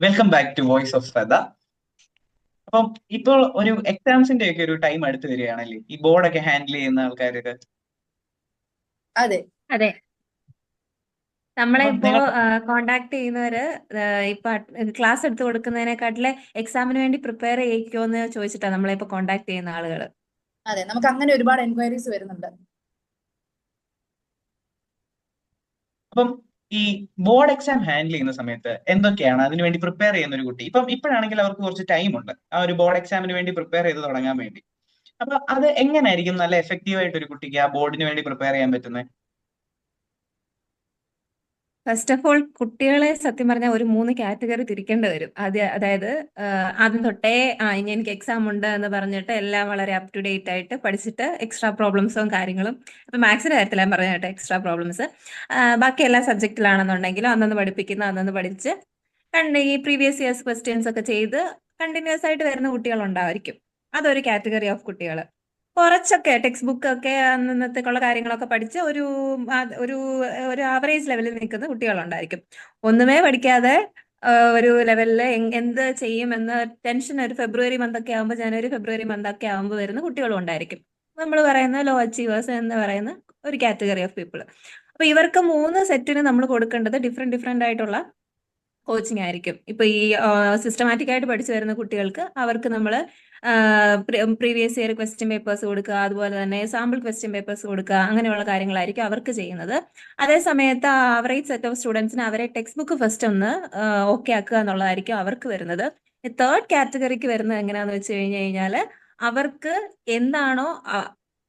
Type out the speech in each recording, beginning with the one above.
Welcome back to voice of Shraddha അപ്പം ഇപ്പോൾ ഒരു എക്സാംസിന്റെ ഒക്കെ ഒരു ടൈം അടുത്ത് വരികയാണല്ലേ? ഈ ബോർഡൊക്കെ ഹാൻഡിൽ ചെയ്യുന്ന ആൾക്കാരൊക്കെ. അതെ. അതെ. നമ്മളെ ഇപ്പോ കോണ്ടാക്ട് ചെയ്യുന്നവര് ഇപ്പൊ ക്ലാസ് എടുത്ത് കൊടുക്കുന്നതിനെക്കാട്ടിലെ എക്സാമിന് വേണ്ടി പ്രിപ്പയർ ചെയ്യിക്കോ എന്ന് ചോദിച്ചിട്ടാ നമ്മളെ ഇപ്പൊ കോണ്ടാക്ട് ചെയ്യുന്ന ആളുകൾ അതെ നമുക്ക് അങ്ങനെ ഒരുപാട് എൻക്വയറീസ് വരുന്നുണ്ട്. അപ്പം ഈ ബോർഡ് എക്സാം ഹാൻഡിൽ ചെയ്യുന്ന സമയത്ത് എന്തൊക്കെയാണ് അതിനുവേണ്ടി പ്രിപ്പയർ ചെയ്യുന്ന ഒരു കുട്ടി? ഇപ്പം ഇപ്പോഴാണെങ്കിൽ അവർക്ക് കുറച്ച് ടൈം ഉണ്ട്. ആ ഒരു ബോർഡ് എക്സാമിന് വേണ്ടി പ്രിപ്പയർ ചെയ്ത് തുടങ്ങാൻ വേണ്ടി. അപ്പൊ അത് എങ്ങനെയായിരിക്കും നല്ല എഫക്റ്റീവ് ആയിട്ട് ഒരു കുട്ടിക്ക് ആ ബോർഡിന് വേണ്ടി പ്രിപ്പയർ ചെയ്യാൻ പറ്റുന്നത്? ഫസ്റ്റ് ഓഫ് ഓൾ കുട്ടികളെ സത്യം പറഞ്ഞാൽ ഒരു മൂന്ന് കാറ്റഗറി തിരിക്കേണ്ടി വരും. അത് അതായത് ആദ്യം തൊട്ടേ ആ ഇനി എനിക്ക് എക്സാം ഉണ്ട് എന്ന് പറഞ്ഞിട്ട് എല്ലാം വളരെ അപ് ടു ഡേറ്റ് ആയിട്ട് പഠിച്ചിട്ട് എക്സ്ട്രാ പ്രോബ്ലംസും കാര്യങ്ങളും. ഇപ്പൊ മാത്സിന്റെ കാര്യത്തിൽ ഞാൻ കേട്ടോ എക്സ്ട്രാ പ്രോബ്ലംസ് ബാക്കി എല്ലാ സബ്ജക്റ്റിലാണെന്നുണ്ടെങ്കിലും അന്നന്ന് പഠിപ്പിക്കുന്ന അന്നന്ന് പഠിച്ച് കണ്ട് ഈ പ്രീവിയസ് ഇയേഴ്സ് ക്വസ്റ്റ്യൻസ് ഒക്കെ ചെയ്ത് കണ്ടിന്യൂസ് ആയിട്ട് വരുന്ന കുട്ടികൾ കുട്ടികളുണ്ടായിരിക്കും. അതൊരു കാറ്റഗറി ഓഫ് കുട്ടികൾ കുറച്ചൊക്കെ ടെക്സ്റ്റ് ബുക്ക് ഒക്കെ അന്നത്തേക്കുള്ള കാര്യങ്ങളൊക്കെ പഠിച്ച് ഒരു ഒരു ഒരു ആവറേജ് ലെവലിൽ നിൽക്കുന്ന കുട്ടികളുണ്ടായിരിക്കും. ഒന്നുമേ പഠിക്കാതെ ഒരു ലെവലിൽ എന്ത് ചെയ്യുമെന്ന് ടെൻഷൻ ഒരു ഫെബ്രുവരി മന്ത് ഒക്കെ ആകുമ്പോൾ ജനുവരി ഫെബ്രുവരി മന്ത് ഒക്കെ ആകുമ്പോൾ വരുന്ന കുട്ടികളും ഉണ്ടായിരിക്കും. നമ്മൾ പറയുന്ന ലോ അച്ചീവേഴ്സ് എന്ന് പറയുന്ന ഒരു കാറ്റഗറി ഓഫ് പീപ്പിൾ അപ്പൊ ഇവർക്ക് മൂന്ന് സെറ്റിന് നമ്മൾ കൊടുക്കേണ്ടത് ഡിഫറെന്റ് ഡിഫറെന്റ് ആയിട്ടുള്ള കോച്ചിങ് ആയിരിക്കും. ഇപ്പൊ ഈ സിസ്റ്റമാറ്റിക് ആയിട്ട് പഠിച്ചു വരുന്ന കുട്ടികൾക്ക് അവർക്ക് നമ്മൾ പ്രീവിയസ് ഇയർ ക്വസ്റ്റ്യൻ പേപ്പേഴ്സ് കൊടുക്കുക അതുപോലെ തന്നെ സാമ്പിൾ ക്വസ്റ്റ്യൻ പേപ്പേഴ്സ് കൊടുക്കുക അങ്ങനെയുള്ള കാര്യങ്ങളായിരിക്കും അവർക്ക് ചെയ്യുന്നത്. അതേ സമയത്ത് ആവറേജ് സെറ്റ് ഓഫ് സ്റ്റുഡൻസിന് അവരെ ടെക്സ്റ്റ് ബുക്ക് ഫസ്റ്റ് ഒന്ന് ഓക്കെ ആക്കുക എന്നുള്ളതായിരിക്കും അവർക്ക് വരുന്നത്. തേർഡ് കാറ്റഗറിക്ക് വരുന്നത് എങ്ങനെയാന്ന് വെച്ച് കഴിഞ്ഞു കഴിഞ്ഞാൽ അവർക്ക് എന്താണോ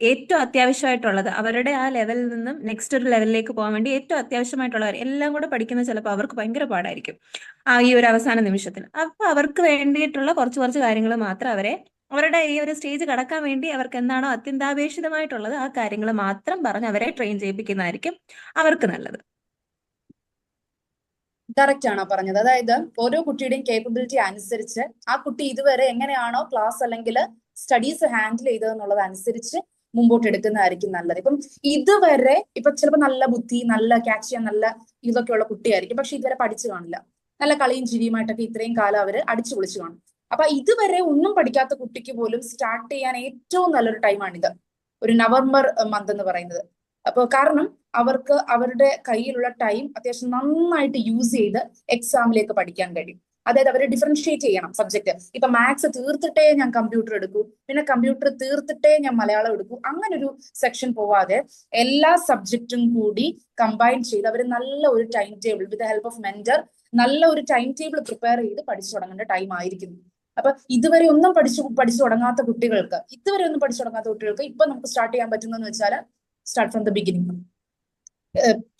ഏറ്റവും അത്യാവശ്യമായിട്ടുള്ളത് അവരുടെ ആ ലെവലിൽ നിന്നും നെക്സ്റ്റ് ഒരു ലെവലിലേക്ക് പോകാൻ വേണ്ടി ഏറ്റവും അത്യാവശ്യമായിട്ടുള്ളവർ എല്ലാം കൂടെ പഠിക്കുന്ന ചിലപ്പോൾ അവർക്ക് ഭയങ്കര പാടായിരിക്കും. ആ ഈ ഒരു അവസാന നിമിഷത്തിൽ. അപ്പൊ അവർക്ക് വേണ്ടിയിട്ടുള്ള കുറച്ച് കുറച്ച് കാര്യങ്ങൾ മാത്രം അവരെ അവരുടെ ഈ ഒരു സ്റ്റേജ് കടക്കാൻ വേണ്ടി അവർക്ക് എന്താണോ അത്യന്താപേക്ഷിതമായിട്ടുള്ളത് ആ കാര്യങ്ങൾ മാത്രം പറഞ്ഞ് അവരെ ട്രെയിൻ ചെയ്യിപ്പിക്കുന്നതായിരിക്കും അവർക്ക് നല്ലത്. കറക്റ്റ് ആണോ പറഞ്ഞത്? അതായത് ഓരോ കുട്ടിയുടെയും കേപ്പബിലിറ്റി അനുസരിച്ച് ആ കുട്ടി ഇതുവരെ എങ്ങനെയാണോ ക്ലാസ് അല്ലെങ്കിൽ സ്റ്റഡീസ് ഹാൻഡിൽ ചെയ്തതെന്നുള്ളത് അനുസരിച്ച് മുമ്പോട്ട് എടുക്കുന്നതായിരിക്കും നല്ലത്. ഇപ്പം ഇതുവരെ ഇപ്പൊ ചിലപ്പോൾ നല്ല ബുദ്ധി നല്ല ക്യാച്ച് ചെയ്യാൻ നല്ല ഇതൊക്കെ ഉള്ള കുട്ടിയായിരിക്കും. പക്ഷെ ഇതുവരെ പഠിച്ചു കാണില്ല. നല്ല കളിയും ചിരിയുമായിട്ടൊക്കെ ഇത്രയും കാലം അവർ അടിച്ചു പൊളിച്ചു കാണും. അപ്പൊ ഇതുവരെ ഒന്നും പഠിക്കാത്ത കുട്ടിക്ക് പോലും സ്റ്റാർട്ട് ചെയ്യാൻ ഏറ്റവും നല്ലൊരു ടൈമാണിത് ഒരു നവംബർ മന്ത് എന്ന് പറയുന്നത്. അപ്പൊ കാരണം അവർക്ക് അവരുടെ കയ്യിലുള്ള ടൈം അത്യാവശ്യം നന്നായിട്ട് യൂസ് ചെയ്ത് എക്സാമിലേക്ക് പഠിക്കാൻ കഴിയും. അതായത് അവരെ ഡിഫറൻഷിയേറ്റ് ചെയ്യണം സബ്ജക്ട് ഇപ്പൊ മാത്സ് തീർത്തിട്ടേ ഞാൻ കമ്പ്യൂട്ടർ എടുക്കൂ. പിന്നെ കമ്പ്യൂട്ടർ തീർത്തിട്ടേ ഞാൻ മലയാളം എടുക്കൂ. അങ്ങനെ ഒരു സെക്ഷൻ പോവാതെ എല്ലാ സബ്ജക്റ്റും കൂടി കമ്പൈൻ ചെയ്ത് അവർ നല്ല ഒരു time table with help of mentor നല്ല ഒരു ടൈം ടേബിൾ പ്രിപ്പയർ ചെയ്ത് പഠിച്ചു തുടങ്ങേണ്ട ടൈം ആയിരിക്കുന്നു. അപ്പൊ ഇതുവരെ ഒന്നും പഠിച്ചു പഠിച്ചു തുടങ്ങാത്ത കുട്ടികൾക്ക് ഇതുവരെ ഒന്നും പഠിച്ചു തുടങ്ങാത്ത കുട്ടികൾക്ക് ഇപ്പൊ നമുക്ക് സ്റ്റാർട്ട് ചെയ്യാൻ പറ്റുന്നതെന്ന് വെച്ചാൽ സ്റ്റാർട്ട് ഫ്രം ദ ബിഗിനിങ്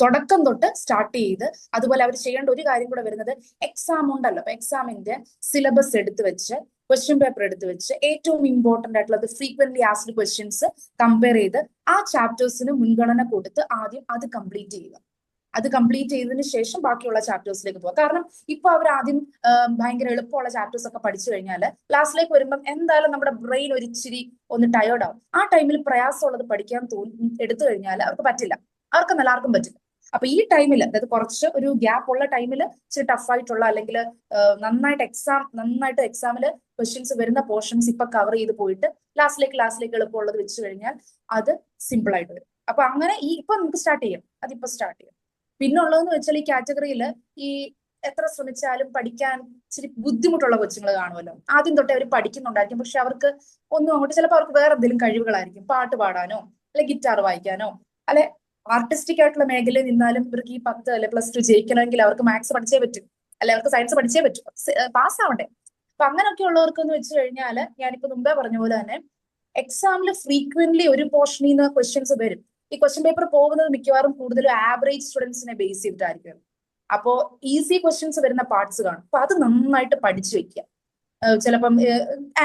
തുടക്കം തൊട്ട് സ്റ്റാർട്ട് ചെയ്ത് അതുപോലെ അവർ ചെയ്യേണ്ട ഒരു കാര്യം കൂടെ വരുന്നത് എക്സാം ഉണ്ടല്ലോ. അപ്പൊ എക്സാമിന്റെ സിലബസ് എടുത്തു വെച്ച് ക്വസ്റ്റ്യൻ പേപ്പർ എടുത്തു വെച്ച് ഏറ്റവും ഇമ്പോർട്ടന്റ് ആയിട്ടുള്ളത് ഫ്രീക്വന്റ്ലി ആസ്ഡ് ക്വസ്റ്റ്യൻസ് കമ്പയർ ചെയ്ത് ആ ചാപ്റ്റേഴ്സിന് മുൻഗണന കൊടുത്ത് ആദ്യം അത് കംപ്ലീറ്റ് ചെയ്യുക. അത് കംപ്ലീറ്റ് ചെയ്തതിന് ശേഷം ബാക്കിയുള്ള ചാപ്റ്റേഴ്സിലേക്ക് പോകാം കാരണം ഇപ്പൊ അവർ ആദ്യം ഭയങ്കര എളുപ്പമുള്ള ചാപ്റ്റേഴ്സ് ഒക്കെ പഠിച്ചു കഴിഞ്ഞാൽ ക്ലാസ്സിലേക്ക് വരുമ്പം എന്തായാലും നമ്മുടെ ബ്രെയിൻ ഒരിച്ചിരി ഒന്ന് ടയേർഡ് ആവും. ആ ടൈമിൽ പ്രയാസമുള്ളത് പഠിക്കാൻ തോന്നി എടുത്തു കഴിഞ്ഞാൽ അവർക്ക് പറ്റില്ല. അവർക്ക് എല്ലാവർക്കും പറ്റില്ല. അപ്പൊ ഈ ടൈമിൽ അതായത് കുറച്ച് ഒരു ഗ്യാപ്പ് ഉള്ള ടൈമിൽ ഇച്ചിരി ടഫ് ആയിട്ടുള്ള അല്ലെങ്കിൽ നന്നായിട്ട് എക്സാം നന്നായിട്ട് എക്സാമിൽ ക്വസ്റ്റ്യൻസ് വരുന്ന പോർഷൻസ് ഇപ്പൊ കവർ ചെയ്ത് പോയിട്ട് ലാസ്റ്റിലേക്ക് ലാസ്റ്റിലേക്ക് എളുപ്പമുള്ളത് വെച്ച് കഴിഞ്ഞാൽ അത് സിമ്പിൾ ആയിട്ട് വരും. അപ്പൊ അങ്ങനെ ഈ ഇപ്പൊ നമുക്ക് സ്റ്റാർട്ട് ചെയ്യാം. അതിപ്പോ സ്റ്റാർട്ട് ചെയ്യാം. പിന്നെ ഉള്ളതെന്ന് വെച്ചാൽ ഈ കാറ്റഗറിയിൽ ഈ എത്ര ശ്രമിച്ചാലും പഠിക്കാൻ ഇച്ചിരി ബുദ്ധിമുട്ടുള്ള കൊച്ചുങ്ങൾ കാണുമല്ലോ. ആദ്യം തൊട്ടേ അവർ പഠിക്കുന്നുണ്ടായിരിക്കും. പക്ഷെ അവർക്ക് ഒന്നും അങ്ങോട്ട് ചിലപ്പോൾ അവർക്ക് വേറെ എന്തെങ്കിലും കഴിവുകളായിരിക്കും. പാട്ട് പാടാനോ അല്ലെ ഗിറ്റാർ വായിക്കാനോ അല്ലെ ആർട്ടിസ്റ്റിക് ആയിട്ടുള്ള മേഖലയിൽ നിന്നാലും ഇവർക്ക് ഈ പത്ത് അല്ലെ പ്ലസ് ടു ജയിക്കണമെങ്കിൽ അവർക്ക് മാത്സ് പഠിച്ചേ പറ്റും. അല്ലെ അവർക്ക് സയൻസ് പഠിച്ചേ പറ്റും. പാസ് ആവണ്ടേ? അപ്പൊ അങ്ങനെയൊക്കെ ഉള്ളവർക്ക് എന്ന് വെച്ച് കഴിഞ്ഞാൽ ഞാനിപ്പോ മുമ്പേ പറഞ്ഞ പോലെ തന്നെ എക്സാമിൽ ഫ്രീക്വന്റ്ലി ഒരു പോർഷനിൽ നിന്ന് ക്വസ്റ്റ്യൻസ് വരും. ഈ ക്വസ്റ്റ്യൻ പേപ്പർ പോകുന്നത് മിക്കവാറും കൂടുതലും ആവറേജ് സ്റ്റുഡൻസിനെ ബേസ് ചെയ്തിട്ടായിരിക്കും. അപ്പോ ഈസി ക്വസ്റ്റ്യൻസ് വരുന്ന പാർട്സ് കാണും. അപ്പൊ അത് നന്നായിട്ട് പഠിച്ചു വെക്കുക ചിലപ്പം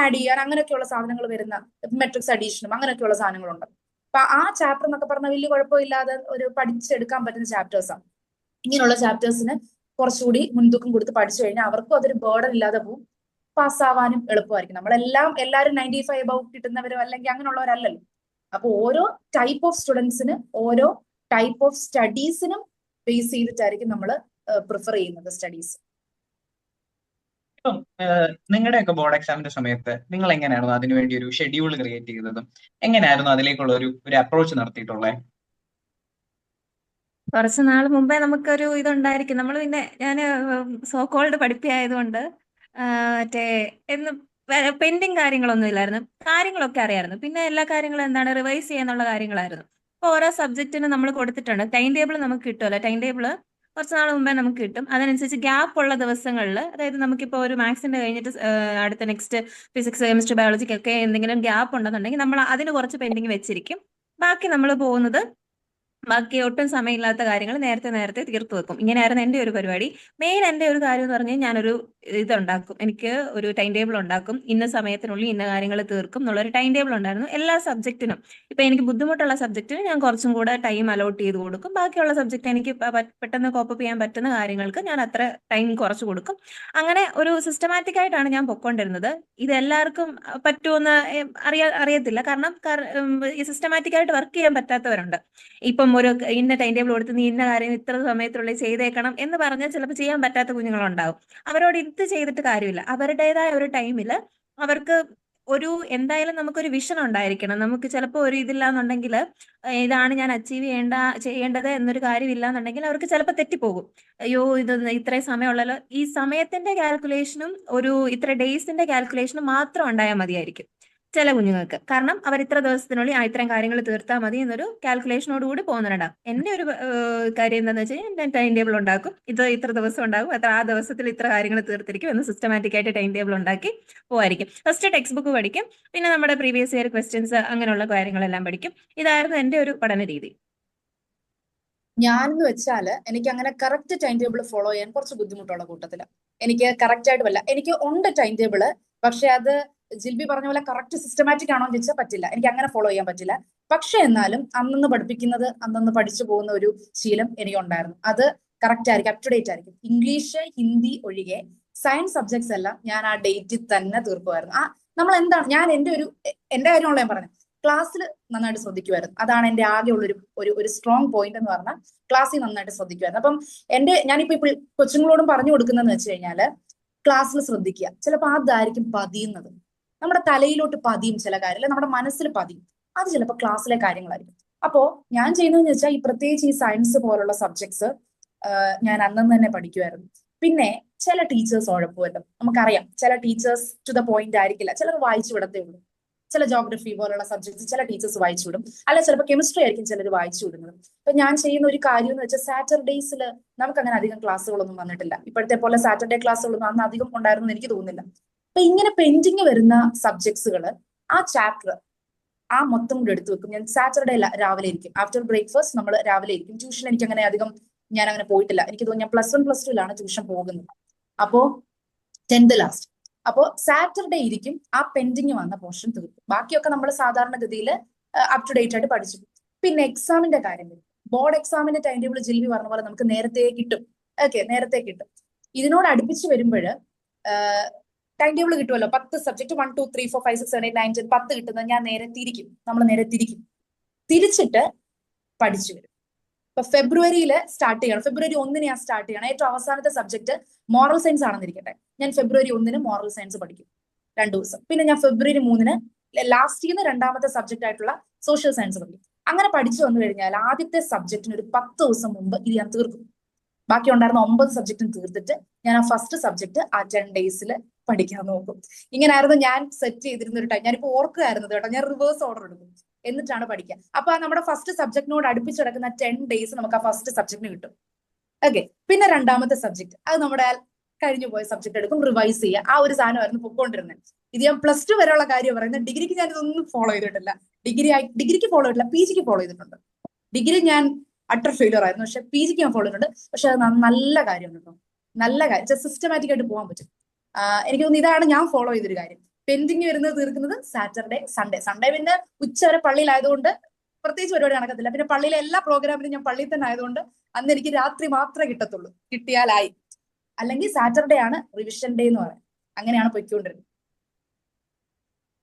ആഡ് ചെയ്യാൻ അങ്ങനെയൊക്കെയുള്ള സാധനങ്ങൾ വരുന്ന മെട്രിക്സ് അഡീഷനും അങ്ങനെയൊക്കെയുള്ള സാധനങ്ങളുണ്ട്. അപ്പൊ ആ ചാപ്റ്റർ എന്നൊക്കെ പറഞ്ഞാൽ വലിയ കുഴപ്പമില്ലാതെ ഒരു പഠിച്ചെടുക്കാൻ പറ്റുന്ന ചാപ്റ്റേഴ്സാണ് ഇങ്ങനെയുള്ള ചാപ്റ്റേഴ്സിന് കുറച്ചുകൂടി മുൻതൂക്കം കൊടുത്ത് പഠിച്ചു കഴിഞ്ഞാൽ അവർക്കും അതൊരു ബേർഡൻ ഇല്ലാതെ പോകും പാസ്സാവാനും എളുപ്പമായിരിക്കും. നമ്മളെല്ലാം എല്ലാവരും നയന്റി ഫൈവ് അബവ് കിട്ടുന്നവരോ അല്ലെങ്കിൽ അങ്ങനെയുള്ളവരല്ലല്ലോ. അപ്പൊ ഓരോ ടൈപ്പ് ഓഫ് സ്റ്റുഡൻസിന് ഓരോ ടൈപ്പ് ഓഫ് സ്റ്റഡീസിനും ബേസ് ചെയ്തിട്ടായിരിക്കും നമ്മൾ പ്രിഫർ ചെയ്യുന്നത് സ്റ്റഡീസ് ഇപ്പം നിങ്ങളുടെയൊക്കെ ബോർഡ് എക്സാമിന്റെ സമയത്ത് നിങ്ങൾ എങ്ങനെയായിരുന്നു അതിനുവേണ്ടി ഒരു ഷെഡ്യൂൾ ക്രിയേറ്റ് ചെയ്തതും? എങ്ങനെയായിരുന്നു അതിലേക്കുള്ള ഒരു ഒരു അപ്രോച്ച് നടത്തിയിട്ടുള്ളത് കുറച്ച് നാൾ മുമ്പേ നമുക്കൊരു ഇതുണ്ടായിരിക്കും. നമ്മൾ പിന്നെ ഞാൻ സോ കോൾഡ് പഠിപ്പിയായതുകൊണ്ട് മറ്റേ എന്ന് പെൻഡിങ് കാര്യങ്ങളൊന്നും ഇല്ലായിരുന്നു. കാര്യങ്ങളൊക്കെ അറിയായിരുന്നു. പിന്നെ എല്ലാ കാര്യങ്ങളും എന്താണ് റിവൈസ് ചെയ്യാന്നുള്ള കാര്യങ്ങളായിരുന്നു. അപ്പോൾ ഓരോ സബ്ജക്റ്റിനും നമ്മൾ കൊടുത്തിട്ടുണ്ട്. ടൈം ടേബിൾ നമുക്ക് കിട്ടുമല്ലോ ടൈം ടേബിൾ കുറച്ച് നാൾ മുമ്പേ നമുക്ക് കിട്ടും. അതനുസരിച്ച് ഗ്യാപ്പ് ഉള്ള ദിവസങ്ങളിൽ അതായത് നമുക്കിപ്പോൾ ഒരു മാത്സിന്റെ കഴിഞ്ഞിട്ട് അടുത്ത നെക്സ്റ്റ് ഫിസിക്സ് കെമിസ്ട്രി ബയോളജിക്കൊക്കെ എന്തെങ്കിലും ഗ്യാപ്പ് ഉണ്ടെന്നുണ്ടെങ്കിൽ നമ്മൾ അതിന് കുറച്ച് പെൻഡിങ് വെച്ചിരിക്കും. ബാക്കി നമ്മൾ പോകുന്നത് ബാക്കി ഒട്ടും സമയമില്ലാത്ത കാര്യങ്ങൾ നേരത്തെ നേരത്തെ തീർത്തു വെക്കും. ഇങ്ങനെയായിരുന്നു എന്റെ ഒരു പരിപാടി. മെയിൻ എന്റെ ഒരു കാര്യം എന്ന് പറഞ്ഞാൽ ഞാനൊരു ഇതുണ്ടാക്കും. എനിക്ക് ഒരു ടൈം ടേബിൾ ഉണ്ടാക്കും. ഇന്ന സമയത്തിനുള്ളിൽ ഇന്ന കാര്യങ്ങൾ തീർക്കും എന്നുള്ളൊരു ടൈം ടേബിൾ ഉണ്ടായിരുന്നു. എല്ലാ സബ്ജക്റ്റിനും ഇപ്പം എനിക്ക് ബുദ്ധിമുട്ടുള്ള സബ്ജക്റ്റിന് ഞാൻ കുറച്ചും കൂടെ ടൈം അലോട്ട് ചെയ്ത് കൊടുക്കും. ബാക്കിയുള്ള സബ്ജക്റ്റ് എനിക്ക് പെട്ടെന്ന് കോപ്പ് ചെയ്യാൻ പറ്റുന്ന കാര്യങ്ങൾക്ക് ഞാൻ അത്ര ടൈം കുറച്ച് കൊടുക്കും. അങ്ങനെ ഒരു സിസ്റ്റമാറ്റിക് ആയിട്ടാണ് ഞാൻ പൊക്കോണ്ടിരുന്നത് ഇത് എല്ലാവർക്കും പറ്റുമെന്ന് അറിയാ അറിയത്തില്ല. കാരണം ഈ സിസ്റ്റമാറ്റിക് ആയിട്ട് വർക്ക് ചെയ്യാൻ പറ്റാത്തവരുണ്ട്. ഇപ്പം ഒരു ഇന്ന ടൈം ടേബിൾ കൊടുത്ത് നീ ഇന്ന കാര്യം ഇത്ര സമയത്തുള്ളിൽ ചെയ്തേക്കണം എന്ന് പറഞ്ഞാൽ ചിലപ്പോൾ ചെയ്യാൻ പറ്റാത്ത കുഞ്ഞുങ്ങളുണ്ടാവും. അവരോട് ഇത് ചെയ്തിട്ട് കാര്യമില്ല. അവരുടേതായ ഒരു ടൈമിൽ അവർക്ക് ഒരു എന്തായാലും നമുക്കൊരു വിഷൻ ഉണ്ടായിരിക്കണം. നമുക്ക് ചിലപ്പോൾ ഒരു ഇതില്ലാന്നുണ്ടെങ്കിൽ ഇതാണ് ഞാൻ അച്ചീവ് ചെയ്യേണ്ട ചെയ്യേണ്ടത് എന്നൊരു കാര്യം ഇല്ലാന്നുണ്ടെങ്കിൽ അവർക്ക് ചിലപ്പോൾ തെറ്റിപ്പോകും. അയ്യോ ഇത് ഇത്രയും സമയമുള്ളല്ലോ. ഈ സമയത്തിന്റെ കാൽക്കുലേഷനും ഒരു ഇത്ര ഡേയ്സിന്റെ കാൽക്കുലേഷനും മാത്രം ഉണ്ടായാൽ മതിയായിരിക്കും. ചില കുഞ്ഞുങ്ങൾക്ക്. കാരണം അവർ ഇത്ര ദിവസത്തിനുള്ളിൽ ആ ഇത്രയും കാര്യങ്ങൾ തീർത്താൽ മതി എന്നൊരു കാൽക്കുലേഷനോട് കൂടി പോകുന്നുണ്ട് എന്റെ ഒരു കാര്യം എന്താണെന്ന് വെച്ച് കഴിഞ്ഞാൽ ഞാൻ ടൈം ടേബിൾ ഉണ്ടാക്കും. ഇത് ഇത്ര ദിവസം ഉണ്ടാകും. അത്ര ആ ദിവസത്തിൽ ഇത്ര കാര്യങ്ങൾ തീർത്തിരിക്കും എന്ന് സിസ്റ്റമാറ്റിക് ആയിട്ട് ടൈം ടേബിൾ ഉണ്ടാക്കി പോവായിരിക്കും. ഫസ്റ്റ് ടെക്സ്റ്റ് ബുക്ക് പഠിക്കും. പിന്നെ നമ്മുടെ പ്രീവിയസ് ഇയർ ക്വസ്റ്റ്യൻസ് അങ്ങനെയുള്ള കാര്യങ്ങളെല്ലാം പഠിക്കും. ഇതായിരുന്നു എന്റെ ഒരു പഠന രീതി. ഞാൻ എന്ന് വെച്ചാൽ എനിക്ക് അങ്ങനെ കറക്റ്റ് ടൈം ടേബിൾ ഫോളോ ചെയ്യാൻ കുറച്ച് ബുദ്ധിമുട്ടുള്ള കൂട്ടത്തിൽ. എനിക്ക് കറക്റ്റ് ആയിട്ട് വല്ല എനിക്ക് ഉണ്ട് ടൈം ടേബിൾ പക്ഷെ അത് ജിൽബി പറഞ്ഞ പോലെ കറക്റ്റ് സിസ്റ്റമാറ്റിക് ആണോ എന്ന് ചോദിച്ചാൽ പറ്റില്ല. എനിക്ക് അങ്ങനെ ഫോളോ ചെയ്യാൻ പറ്റില്ല. പക്ഷെ എന്നാലും അന്നന്ന് പഠിപ്പിക്കുന്നത് അന്നന്ന് പഠിച്ചു പോകുന്ന ഒരു ശീലം എനിക്ക് ഉണ്ടായിരുന്നു അത് കറക്റ്റ് ആയിരിക്കും അപ് ടു ഡേറ്റ് ആയിരിക്കും. ഇംഗ്ലീഷ് ഹിന്ദി ഒഴികെ സയൻസ് സബ്ജക്ട്സ് എല്ലാം ഞാൻ ആ ഡേറ്റിൽ തന്നെ തീർക്കുമായിരുന്നു. ആ നമ്മൾ എന്താണ് ഞാൻ എന്റെ ഒരു എന്റെ കാര്യമുള്ള ഞാൻ പറഞ്ഞത്. ക്ലാസ്സിൽ നന്നായിട്ട് ശ്രദ്ധിക്കുമായിരുന്നു. അതാണ് എന്റെ ആകെ ഉള്ളൊരു ഒരു ഒരു സ്ട്രോങ് പോയിന്റ് എന്ന് പറഞ്ഞാൽ ക്ലാസ്സിൽ നന്നായിട്ട് ശ്രദ്ധിക്കുമായിരുന്നു. അപ്പം എന്റെ ഞാനിപ്പോ ഇപ്പോൾ കൊച്ചുങ്ങളോടും പറഞ്ഞു കൊടുക്കുന്നതെന്ന് വെച്ച് കഴിഞ്ഞാൽ ക്ലാസ്സിൽ ശ്രദ്ധിക്കുക. ചിലപ്പോൾ അതായിരിക്കും പതിയുന്നത്. നമ്മുടെ തലയിലോട്ട് പതിയും ചില കാര്യം നമ്മുടെ മനസ്സിൽ പതിയും. അത് ചിലപ്പോൾ ക്ലാസ്സിലെ കാര്യങ്ങളായിരിക്കും. അപ്പോ ഞാൻ ചെയ്യുന്നതെന്ന് വെച്ചാൽ ഈ പ്രത്യേകിച്ച് ഈ സയൻസ് പോലുള്ള സബ്ജക്ട്സ് ഞാൻ അന്നന്ന് തന്നെ പഠിക്കുമായിരുന്നു പിന്നെ ചില ടീച്ചേഴ്സ് ഉഴപ്പുമല്ലോ നമുക്കറിയാം ചില ടീച്ചേഴ്സ് ടു ദ പോയിന്റ് ആയിരിക്കില്ല. ചിലർ വായിച്ചു വിടത്തേ ഉള്ളൂ. ചില ജോഗ്രഫി പോലുള്ള സബ്ജക്ട്സ് ചില ടീച്ചേഴ്സ് വായിച്ചു വിടും. അല്ല ചിലപ്പോൾ കെമിസ്ട്രി ആയിരിക്കും ചിലർ വായിച്ചു വിടുന്നത്. അപ്പൊ ഞാൻ ചെയ്യുന്ന ഒരു കാര്യം എന്ന് വെച്ചാൽ സാറ്റർഡേയ്സിൽ നമുക്ക് അങ്ങനെ അധികം ക്ലാസ്സുകളൊന്നും വന്നിട്ടില്ല. ഇപ്പോഴത്തെ പോലെ സാറ്റർഡേ ക്ലാസ്സുകളൊന്നും അന്ന് അധികം ഉണ്ടായിരുന്നു എനിക്ക് തോന്നുന്നില്ല. അപ്പൊ ഇങ്ങനെ പെൻഡിങ് വരുന്ന സബ്ജക്ട്സുകൾ ആ ചാപ്റ്റർ ആ മൊത്തം കൂടെ എടുത്തു വെക്കും. ഞാൻ സാറ്റർഡേ അല്ല രാവിലെ ഇരിക്കും. ആഫ്റ്റർ ബ്രേക്ക്ഫാസ്റ്റ് നമ്മൾ രാവിലെ ഇരിക്കും. ട്യൂഷൻ എനിക്ക് അങ്ങനെ അധികം ഞാൻ അങ്ങനെ പോയിട്ടില്ല. എനിക്ക് തോന്നുന്നു ഞാൻ പ്ലസ് വൺ പ്ലസ് ടുവിലാണ് ട്യൂഷൻ പോകുന്നത്. അപ്പോ ടെൻത്ത് ലാസ്റ്റ് അപ്പോ സാറ്റർഡേ ഇരിക്കും. ആ പെൻഡിങ് വന്ന പോർഷൻ തീർക്കും. ബാക്കിയൊക്കെ നമ്മൾ സാധാരണഗതിയിൽ അപ് ടു ഡേറ്റ് ആയിട്ട് പഠിച്ചു. പിന്നെ എക്സാമിന്റെ കാര്യം വരും ബോർഡ് എക്സാമിന്റെ ടൈം ടേബിൾ ജിൽവി പറഞ്ഞ പോലെ നമുക്ക് നേരത്തെ കിട്ടും. ഓക്കെ നേരത്തെ കിട്ടും. ഇതിനോട് അടുപ്പിച്ച് വരുമ്പോൾ ടൈം ടേബിൾ കിട്ടുമല്ലോ പത്ത് subject one two three four five six seven eight nine ten പത്ത് കിട്ടുന്നത് ഞാൻ നേരെ തിരിക്കും. നമ്മൾ നേരെ തിരിക്കും. തിരിച്ചിട്ട് പഠിച്ചു വരും. ഇപ്പൊ ഫെബ്രുവരിയിൽ സ്റ്റാർട്ട് ചെയ്യണം. ഫെബ്രുവരി ഒന്നിന് ഞാൻ സ്റ്റാർട്ട് ചെയ്യണം. ഏറ്റവും അവസാനത്തെ സബ്ജക്ട് മോറൽ സയൻസ് ആണെന്നിരിക്കട്ടെ. ഞാൻ ഫെബ്രുവരി ഒന്നിന് മോറൽ സയൻസ് പഠിക്കും. രണ്ടു ദിവസം. പിന്നെ ഞാൻ ഫെബ്രുവരി മൂന്നിന് ലാസ്റ്റ് ചെയ്യുന്ന രണ്ടാമത്തെ സബ്ജക്റ്റ് ആയിട്ടുള്ള സോഷ്യൽ സയൻസ് പഠിക്കും. അങ്ങനെ പഠിച്ചു വന്നു കഴിഞ്ഞാൽ ആദ്യത്തെ സബ്ജക്റ്റിന് ഒരു പത്ത് ദിവസം മുമ്പ് ഇത് ഞാൻ തീർക്കും. ബാക്കി ഉണ്ടായിരുന്ന ഒമ്പത് സബ്ജക്റ്റും തീർത്തിട്ട് ഞാൻ ആ ഫസ്റ്റ് സബ്ജക്ട് ആ ടെൻ ഡേയ്സിൽ പഠിക്കാൻ നോക്കും. ഇങ്ങനായിരുന്നു ഞാൻ സെറ്റ് ചെയ്തിരുന്ന ഒരു ടൈം ഞാനിപ്പോ ഓർക്കുകയായിരുന്നു കേട്ടോ ഞാൻ റിവേഴ്സ് ഓർഡർ എടുക്കും. എന്നിട്ടാണ് പഠിക്കുക അപ്പൊ നമ്മുടെ ഫസ്റ്റ് സബ്ജക്റ്റിനോട് അടുപ്പിച്ച് കിടക്കുന്ന ടെൻ ഡേയ്സ് നമുക്ക് ആ ഫസ്റ്റ് സബ്ജക്റ്റിന് കിട്ടും. ഓക്കെ പിന്നെ രണ്ടാമത്തെ സബ്ജക്ട് അത് നമ്മുടെ കഴിഞ്ഞു പോയ സബ്ജക്ട് എടുക്കും റിവൈസ് ചെയ്യുക. ആ ഒരു സാധനമായിരുന്നു പൊക്കോണ്ടിരുന്നത് ഇത് ഞാൻ പ്ലസ് ടു വരെയുള്ള കാര്യം പറയുന്നത് ഡിഗ്രിക്ക് ഞാൻ ഇതൊന്നും ഫോളോ ചെയ്തിട്ടില്ല. ഡിഗ്രി ഡിഗ്രിക്ക് ഫോളോ ചെയ്തിട്ടില്ല പി ജിക്ക് ഫോളോ ചെയ്തിട്ടുണ്ട്. ഡിഗ്രി ഞാൻ അട്ടർ ഫെയിലർ ആയിരുന്നു. പക്ഷെ പി ജിക്ക് ഞാൻ ഫോളോ ചെയ്തിട്ടുണ്ട്. പക്ഷെ അത് നല്ല കാര്യമാണ് കേട്ടോ. നല്ല കാര്യം സിസ്റ്റമാറ്റിക് ആയിട്ട് പോകാൻ പറ്റും. എനിക്ക് തോന്നുന്നു ഇതാണ് ഞാൻ ഫോളോ ചെയ്തൊരു കാര്യം. പെൻഡിങ് വരുന്നത് തീർക്കുന്നത് സാറ്റർഡേ സൺഡേ സൺഡേ പിന്നെ ഉച്ച വരെ പള്ളിയിലായതുകൊണ്ട് പ്രത്യേകിച്ച് പരിപാടി നടക്കത്തില്ല. പിന്നെ പള്ളിയിലെ എല്ലാ പ്രോഗ്രാമിനും ഞാൻ പള്ളിയിൽ തന്നെ ആയതുകൊണ്ട് അന്ന് എനിക്ക് രാത്രി മാത്രമേ കിട്ടത്തുള്ളൂ. കിട്ടിയാലായി. അല്ലെങ്കിൽ സാറ്റർഡേ ആണ് റിവിഷൻ ഡേ എന്ന് പറയുന്നത്. അങ്ങനെയാണ് പൊയ്ക്കൊണ്ടിരുന്നത്.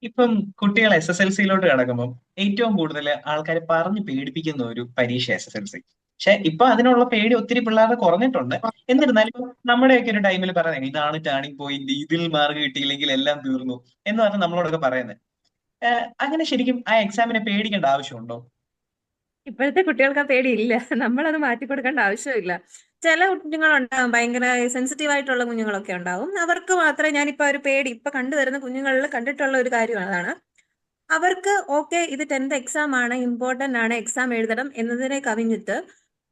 ഇപ്പം കുട്ടികൾ എസ് എസ് എൽ സിയിലോട്ട് കടക്കുമ്പോൾ ഏറ്റവും കൂടുതൽ ആൾക്കാർ പറഞ്ഞ് പേടിപ്പിക്കുന്ന ഒരു പരീക്ഷ എസ് എസ് എൽ സി പക്ഷെ ഇപ്പൊ അതിനുള്ള പേടി ഒത്തിരി പിള്ളേരുടെ കുറഞ്ഞിട്ടുണ്ട്. എന്നിരുന്നാലും നമ്മുടെയൊക്കെ ഒരു ടൈമിൽ പറയുന്നത് ഇതാണ് ടേണിംഗ് പോയിന്റ് ഇതിൽ മാർക്ക് കിട്ടിയില്ലെങ്കിൽ എല്ലാം തീർന്നു എന്ന് പറഞ്ഞ് നമ്മളോടൊക്കെ പറയുന്നത്. അങ്ങനെ ശരിക്കും ആ എക്സാമിനെ പേടിക്കേണ്ട ആവശ്യമുണ്ടോ? ഇപ്പോഴത്തെ കുട്ടികൾക്ക് ആ പേടിയില്ല. നമ്മളത് മാറ്റി കൊടുക്കേണ്ട ആവശ്യമില്ല. ചില കുഞ്ഞുങ്ങളുണ്ടാവും ഭയങ്കര സെൻസിറ്റീവ് ആയിട്ടുള്ള കുഞ്ഞുങ്ങളൊക്കെ ഉണ്ടാവും. അവർക്ക് മാത്രമേ ഞാനിപ്പോ ഒരു പേടി ഇപ്പൊ കണ്ടുവരുന്ന കുഞ്ഞുങ്ങളിൽ കണ്ടിട്ടുള്ള ഒരു കാര്യമാണ് അതാണ്. അവർക്ക് ഓക്കെ ഇത് ടെൻത്ത് എക്സാം ആണ് ഇമ്പോർട്ടന്റ് ആണ് എക്സാം എഴുതണം എന്നതിനെ കവിഞ്ഞിട്ട്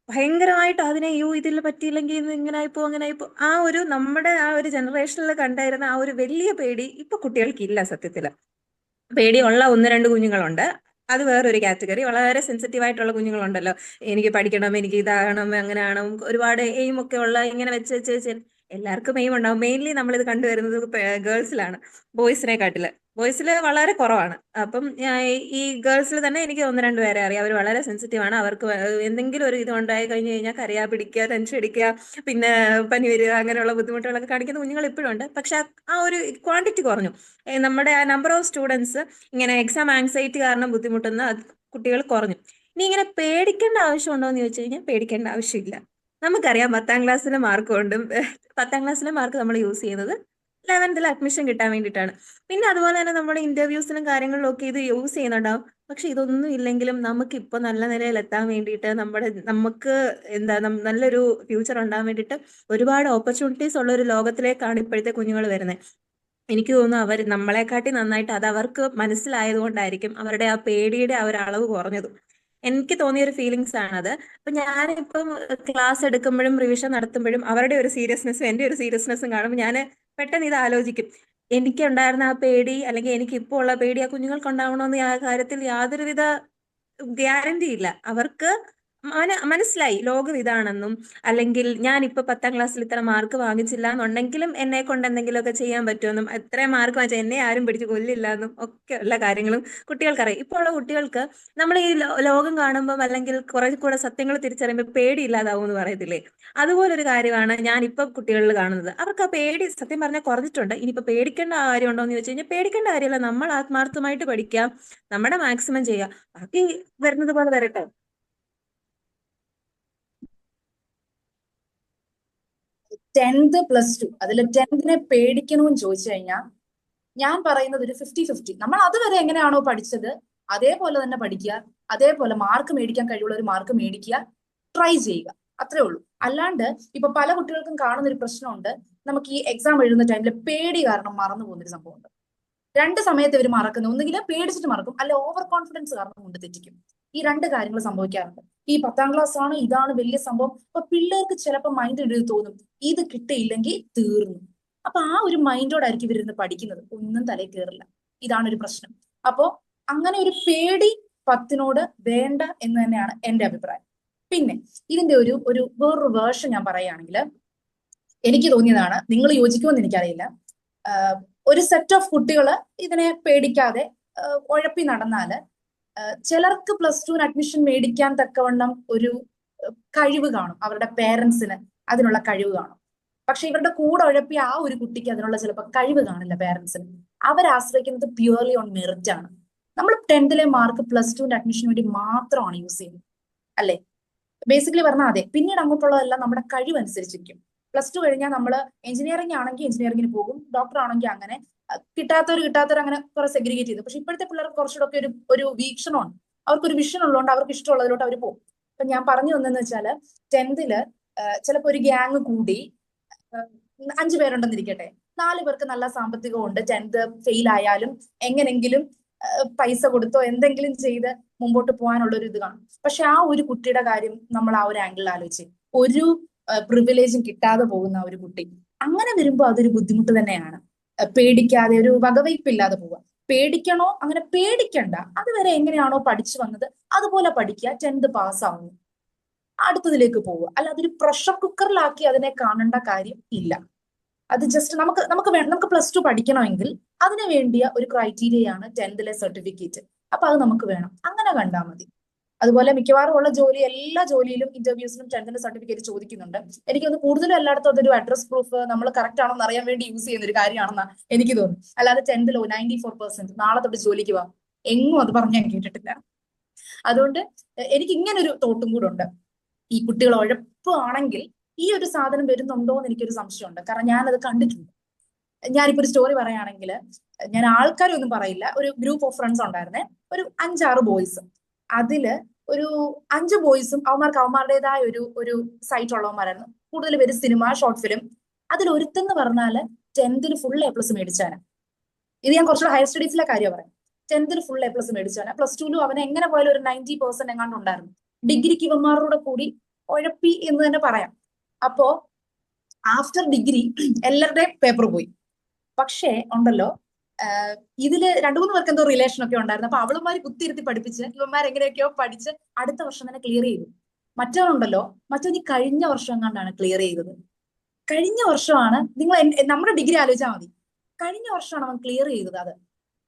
ഭയങ്കരമായിട്ട് അതിനെ യു ഇതിൽ പറ്റിയില്ലെങ്കിൽ ഇത് ഇങ്ങനെ ആയിപ്പോ അങ്ങനെ ആയിപ്പോ ആ ഒരു നമ്മുടെ ആ ഒരു ജനറേഷനിൽ കണ്ടായിരുന്ന ആ ഒരു വലിയ പേടി ഇപ്പൊ കുട്ടികൾക്കില്ല സത്യത്തിൽ. പേടിയുള്ള ഒന്ന് രണ്ട് കുഞ്ഞുങ്ങളുണ്ട്. അത് വേറൊരു കാറ്റഗറി. വളരെ സെൻസിറ്റീവ് ആയിട്ടുള്ള കുഞ്ഞുങ്ങളുണ്ടല്ലോ. എനിക്ക് പഠിക്കണം എനിക്ക് ഇതാകണം അങ്ങനെ ആണോ ഒരുപാട് എയിം ഒക്കെ ഉള്ള ഇങ്ങനെ വെച്ച് വെച്ച് വെച്ച്. എല്ലാവർക്കും എയിം ഉണ്ടാവും. മെയിൻലി നമ്മളിത് കണ്ടുവരുന്നത് ഗേൾസിലാണ് ബോയ്സിനെക്കാട്ടിൽ ബോയ്സിൽ വളരെ കുറവാണ്. അപ്പം ഈ ഗേൾസിൽ തന്നെ എനിക്ക് ഒന്ന് രണ്ട് പേരെ അറിയാം. അവർ വളരെ സെൻസിറ്റീവ് ആണ്. അവർക്ക് എന്തെങ്കിലും ഒരു ഇത് ഉണ്ടായി കഴിഞ്ഞു കഴിഞ്ഞാൽ കരയാ പിടിക്കുക ടെൻഷൻ അടിക്കുക പിന്നെ പനി വരിക അങ്ങനെയുള്ള ബുദ്ധിമുട്ടുകളൊക്കെ കാണിക്കുന്ന കുഞ്ഞുങ്ങൾ ഇപ്പോഴും ഉണ്ട്. പക്ഷെ ആ- ഒരു ക്വാണ്ടിറ്റി കുറഞ്ഞു. നമ്മുടെ ആ നമ്പർ ഓഫ് സ്റ്റുഡൻസ് ഇങ്ങനെ എക്സാം ആങ്സൈറ്റി കാരണം ബുദ്ധിമുട്ടുന്ന കുട്ടികൾ കുറഞ്ഞു. ഇനി ഇങ്ങനെ പേടിക്കേണ്ട ആവശ്യമുണ്ടോ എന്ന് ചോദിച്ചു കഴിഞ്ഞാൽ പേടിക്കേണ്ട ആവശ്യമില്ല. നമുക്കറിയാം പത്താം ക്ലാസ്സിലെ മാർക്ക് കൊണ്ടും പത്താം ക്ലാസ്സിലെ മാർക്ക് നമ്മൾ യൂസ് ചെയ്യുന്നത് ലെവൻത്തിൽ അഡ്മിഷൻ കിട്ടാൻ വേണ്ടിയിട്ടാണ്. പിന്നെ അതുപോലെ തന്നെ നമ്മുടെ ഇന്റർവ്യൂസിനും കാര്യങ്ങളിലും ഒക്കെ ഇത് യൂസ് ചെയ്യുന്നുണ്ടാവും. പക്ഷെ ഇതൊന്നും ഇല്ലെങ്കിലും നമുക്ക് ഇപ്പൊ നല്ല നിലയിൽ എത്താൻ വേണ്ടിയിട്ട് നമ്മുടെ നമുക്ക് എന്താ നല്ലൊരു ഫ്യൂച്ചർ ഉണ്ടാകാൻ വേണ്ടിയിട്ട് ഒരുപാട് ഓപ്പർച്യൂണിറ്റീസ് ഉള്ള ഒരു ലോകത്തിലേക്കാണ് ഇപ്പോഴത്തെ കുഞ്ഞുങ്ങൾ വരുന്നത്. എനിക്ക് തോന്നുന്നു അവർ നമ്മളെക്കാട്ടി നന്നായിട്ട് അത് അവർക്ക് മനസ്സിലായതുകൊണ്ടായിരിക്കും അവരുടെ ആ പേടിയുടെ ആ ഒരു അളവ് കുറഞ്ഞതും. എനിക്ക് തോന്നിയ ഒരു ഫീലിങ്സ് ആണത്. അപ്പൊ ഞാനിപ്പം ക്ലാസ് എടുക്കുമ്പോഴും റിവിഷൻ നടത്തുമ്പോഴും അവരുടെ ഒരു സീരിയസ്നെസ്സും എന്റെ ഒരു സീരിയസ്നെസ്സും കാണുമ്പോൾ ഞാൻ പെട്ടെന്ന് ഇത് ആലോചിക്കും. എനിക്ക് ഉണ്ടായിരുന്ന ആ പേടി അല്ലെങ്കിൽ എനിക്ക് ഇപ്പോൾ ഉള്ള പേടി ആ കുഞ്ഞുങ്ങൾക്ക് ഉണ്ടാവണമെന്ന് ആ കാര്യത്തിൽ യാതൊരുവിധ ഗ്യാരണ്ടി ഇല്ല അവർക്ക് മന- മനസ്സിലായി. ലോകം ഇതാണെന്നും അല്ലെങ്കിൽ ഞാൻ ഇപ്പൊ പത്താം ക്ലാസ്സിൽ ഇത്ര മാർക്ക് വാങ്ങിച്ചില്ല എന്നുണ്ടെങ്കിലും എന്നെ കൊണ്ട് എന്തെങ്കിലുമൊക്കെ ചെയ്യാൻ പറ്റുമെന്നും എത്ര മാർക്ക് വാങ്ങിച്ചാൽ എന്നെ ആരും പിടിച്ച് കൊല്ലില്ല എന്നും ഒക്കെ ഉള്ള കാര്യങ്ങളും കുട്ടികൾക്കറിയാം. ഇപ്പോൾ ഉള്ള കുട്ടികൾക്ക് നമ്മൾ ഈ ലോകം കാണുമ്പോൾ അല്ലെങ്കിൽ കുറെ കൂടെ സത്യങ്ങൾ തിരിച്ചറിയുമ്പോൾ പേടിയില്ലാതാവും എന്ന് പറയത്തില്ലേ? അതുപോലൊരു കാര്യമാണ് ഞാൻ ഇപ്പൊ കുട്ടികളിൽ കാണുന്നത്. അവർക്ക് ആ പേടി സത്യം പറഞ്ഞാൽ കുറഞ്ഞിട്ടുണ്ട്. ഇനിയിപ്പോ പേടിക്കേണ്ട കാര്യമുണ്ടോ എന്ന് ചോദിച്ചു കഴിഞ്ഞാൽ പേടിക്കേണ്ട കാര്യമില്ല. നമ്മൾ ആത്മാർത്ഥമായിട്ട് പഠിക്കാം. നമ്മുടെ മാക്സിമം ചെയ്യുക ബാക്കി വരുന്നത് പോലെ വരട്ടെ. ടെൻത്ത് പ്ലസ് ടു അതിൽ ടെൻത്തിനെ പേടിക്കണമെന്ന് ചോദിച്ചു കഴിഞ്ഞാൽ ഞാൻ പറയുന്നത് ഒരു ഫിഫ്റ്റി ഫിഫ്റ്റി നമ്മൾ അതുവരെ എങ്ങനെയാണോ പഠിച്ചത് അതേപോലെ തന്നെ പഠിക്കുക അതേപോലെ മാർക്ക് മേടിക്കാൻ കഴിവുള്ള ഒരു മാർക്ക് മേടിക്കുക ട്രൈ ചെയ്യുക. അത്രേ ഉള്ളൂ. അല്ലാണ്ട് ഇപ്പൊ പല കുട്ടികൾക്കും കാണുന്ന ഒരു പ്രശ്നമുണ്ട്. നമുക്ക് ഈ എക്സാം എഴുതുന്ന ടൈമിൽ പേടി കാരണം മറന്നു പോകുന്നൊരു സംഭവമുണ്ട്. രണ്ട് സമയത്ത് ഇവർ മറക്കുന്നു. ഒന്നുകിൽ പേടിച്ചിട്ട് മറക്കും. അല്ലെ ഓവർ കോൺഫിഡൻസ് കാരണം കൊണ്ട് തെറ്റിക്കും. ഈ രണ്ട് കാര്യങ്ങൾ സംഭവിക്കാറുണ്ട്. ഈ പത്താം ക്ലാസ് ആണ് ഇതാണ് വലിയ സംഭവം. അപ്പൊ പിള്ളേർക്ക് ചിലപ്പോൾ മൈൻഡ് എഴുതി തോന്നും ഇത് കിട്ടിയില്ലെങ്കിൽ തീർന്നു. അപ്പൊ ആ ഒരു മൈൻഡോടായിരിക്കും ഇവരിന്ന് പഠിക്കുന്നത്. ഒന്നും തലയിൽ കയറില്ല ഇതാണ് ഒരു പ്രശ്നം. അപ്പോ അങ്ങനെ ഒരു പേടി പത്തിനോട് വേണ്ട എന്ന് തന്നെയാണ് എന്റെ അഭിപ്രായം. പിന്നെ ഇതിന്റെ ഒരു ഒരു വേറൊരു വേർഷൻ ഞാൻ പറയുകയാണെങ്കിൽ എനിക്ക് തോന്നിയതാണ് നിങ്ങൾ യോജിക്കുമെന്ന് എനിക്കറിയില്ല. ഒരു സെറ്റ് ഓഫ് കുട്ടികൾ ഇതിനെ പേടിക്കാതെ ഉഴപ്പി നടന്നാൽ ചിലർക്ക് പ്ലസ് ടുവിന് അഡ്മിഷൻ മേടിക്കാൻ തക്കവണ്ണം ഒരു കഴിവ് കാണും. അവരുടെ പേരൻസിന് അതിനുള്ള കഴിവ് കാണും. പക്ഷെ ഇവരുടെ കൂടെ ഉഴപ്പിയ ആ ഒരു കുട്ടിക്ക് അതിനുള്ള ചിലപ്പോൾ കഴിവ് കാണില്ല പേരൻസിന് അവരാശ്രയിക്കുന്നത് പ്യുവർലി ഓൺ മെറിറ്റ് ആണ്. നമ്മൾ ടെൻത്തിലെ മാർക്ക് പ്ലസ് ടുവിന്റെ അഡ്മിഷന് വേണ്ടി മാത്രമാണ് യൂസ് ചെയ്യുന്നത്. അല്ലേ? ബേസിക്കലി പറഞ്ഞാൽ അതെ. പിന്നീട് അങ്ങോട്ടുള്ളതെല്ലാം നമ്മുടെ കഴിവ് അനുസരിച്ചിരിക്കും പ്ലസ് ടു കഴിഞ്ഞാൽ നമ്മൾ എഞ്ചിനീയറിംഗ് ആണെങ്കിൽ എഞ്ചിനീയറിംഗിന് പോകും. ഡോക്ടർ ആണെങ്കിൽ അങ്ങനെ. കിട്ടാത്തവർ കിട്ടാത്തവർ അങ്ങനെ കുറെ സെഗ്രിഗേറ്റ് ചെയ്തു. പക്ഷെ ഇപ്പോഴത്തെ പിള്ളേർക്ക് കുറച്ചുകൂടെ ഒക്കെ ഒരു ഒരു വീക്ഷണമാണ് അവർക്കൊരു വിഷൻ ഉള്ളതുകൊണ്ട് അവർക്ക് ഇഷ്ടമുള്ളതിലോട്ട് അവർ പോകും. അപ്പൊ ഞാൻ പറഞ്ഞു തന്നെന്ന് വെച്ചാൽ ടെൻത്തിൽ ചിലപ്പോൾ ഒരു ഗ്യാങ് കൂടി അഞ്ചു പേരുണ്ടെന്നിരിക്കട്ടെ. നാല് പേർക്ക് നല്ല സാമ്പത്തികമുണ്ട് ടെൻത്ത് ഫെയിൽ ആയാലും എങ്ങനെങ്കിലും പൈസ കൊടുത്തോ എന്തെങ്കിലും ചെയ്ത് മുമ്പോട്ട് പോകാനുള്ള ഒരു ഇത് കാണും. പക്ഷെ ആ ഒരു കുട്ടിയുടെ കാര്യം നമ്മൾ ആ ഒരു ആംഗിളിൽ ആലോചിച്ച്. ഒരു പ്രിവിലേജും കിട്ടാതെ പോകുന്ന ഒരു കുട്ടി. അങ്ങനെ വരുമ്പോൾ അതൊരു ബുദ്ധിമുട്ട് തന്നെയാണ്. പേടിക്കാതെ ഒരു വകവയ്പില്ലാതെ പോവുക. പേടിക്കണോ? അങ്ങനെ പേടിക്കണ്ട. അതുവരെ എങ്ങനെയാണോ പഠിച്ചു വന്നത് അതുപോലെ പഠിക്കുക. ടെൻത്ത് പാസ്സാവുന്നു അടുത്തതിലേക്ക് പോവുക. അല്ല അതൊരു പ്രഷർ കുക്കറിലാക്കി അതിനെ കാണേണ്ട കാര്യം ഇല്ല. അത് ജസ്റ്റ് നമുക്ക് നമുക്ക് വേണം നമുക്ക് പ്ലസ് ടു പഠിക്കണമെങ്കിൽ അതിനു വേണ്ടിയ ഒരു ക്രൈറ്റീരിയയാണ് ടെൻത്തിലെ സർട്ടിഫിക്കറ്റ് അപ്പൊ അത് നമുക്ക് വേണം. അങ്ങനെ കണ്ടാൽ മതി. അതുപോലെ മിക്കവാറും ഉള്ള ജോലി എല്ലാ ജോലിയിലും ഇന്റർവ്യൂസിനും ടെൻത്തിന്റെ സർട്ടിഫിക്കറ്റ് ചോദിക്കുന്നുണ്ട്. എനിക്കൊന്ന് കൂടുതലും എല്ലായിടത്തും അതൊരു അഡ്രസ് പ്രൂഫ് നമ്മൾ കറക്റ്റ് എന്ന് അറിയാൻ വേണ്ടി യൂസ് ചെയ്യുന്ന ഒരു കാര്യമാണെന്ന് എനിക്ക് തോന്നുന്നു അല്ലാതെ ടെൻത്തിലോ നയന്റി ഫോർ പെർസെന്റ് നാളെ തൊട്ട് ജോലിക്ക് പോവാം എങ്ങും അത് പറഞ്ഞ് ഞാൻ കേട്ടിട്ടില്ല. അതുകൊണ്ട് എനിക്ക് ഇങ്ങനെ ഒരു തോട്ടും കൂടെ ഉണ്ട്. ഈ കുട്ടികൾ ഉഴപ്പാണെങ്കിൽ ഈ ഒരു സാധനം വരുന്നുണ്ടോ എന്ന് എനിക്കൊരു സംശയമുണ്ട്. കാരണം ഞാനത് കണ്ടിട്ടുണ്ട്. ഞാനിപ്പോ ഒരു സ്റ്റോറി പറയുകയാണെങ്കിൽ ഞാൻ ആൾക്കാരൊന്നും പറയില്ല. ഒരു ഗ്രൂപ്പ് ഓഫ് ഫ്രണ്ട്സ് ഉണ്ടായിരുന്നേ. ഒരു അഞ്ചാറ് ബോയ്സ് അതിൽ ഒരു അഞ്ച് ബോയ്സും അവന്മാർക്ക് അവന്മാരുടേതായ ഒരു ഒരു സൈറ്റ് ഉള്ളവന്മാരായിരുന്നു കൂടുതൽ പേര് സിനിമ ഷോർട്ട് ഫിലിം അതിൽ ഒരുത്തെന്ന് പറഞ്ഞാൽ ടെൻത്തിൽ ഫുൾ എ പ്ലസ് മേടിച്ചാണ് ഇത് ഞാൻ കുറച്ചുകൂടെ ഹയർ സ്റ്റഡീസിലെ കാര്യം പറയാം ടെൻത്തിൽ ഫുൾ എ പ്ലസ് മേടിച്ചാണ് പ്ലസ് ടുവിലും അവന് എങ്ങനെ പോയാലും ഒരു നയന്റി പെർസെന്റ് എങ്ങാണ്ട് ഉണ്ടായിരുന്നു. ഡിഗ്രിക്ക് ഇവന്മാരുടെ കൂടി ഉഴപ്പി എന്ന് തന്നെ പറയാം. അപ്പോ ആഫ്റ്റർ ഡിഗ്രി എല്ലാവരുടെയും പേപ്പർ പോയി. പക്ഷേ ഉണ്ടല്ലോ ഇതിൽ രണ്ടു മൂന്ന് പേർക്ക് എന്തോ റിലേഷൻ ഒക്കെ ഉണ്ടായിരുന്നു. അപ്പൊ അവളുമാര് കുത്തിയിരുത്തി പഠിപ്പിച്ച് ഇവന്മാർ എങ്ങനെയൊക്കെയോ പഠിച്ച് അടുത്ത വർഷം തന്നെ ക്ലിയർ ചെയ്തു. മറ്റവനുണ്ടല്ലോ മറ്റവൻ ഈ കഴിഞ്ഞ വർഷം കണ്ടാണ് ക്ലിയർ ചെയ്തത്. കഴിഞ്ഞ വർഷമാണ് നിങ്ങൾ നമ്മുടെ ഡിഗ്രി ആലോചിച്ചാൽ മതി. കഴിഞ്ഞ വർഷമാണ് അവൻ ക്ലിയർ ചെയ്തത് അത്.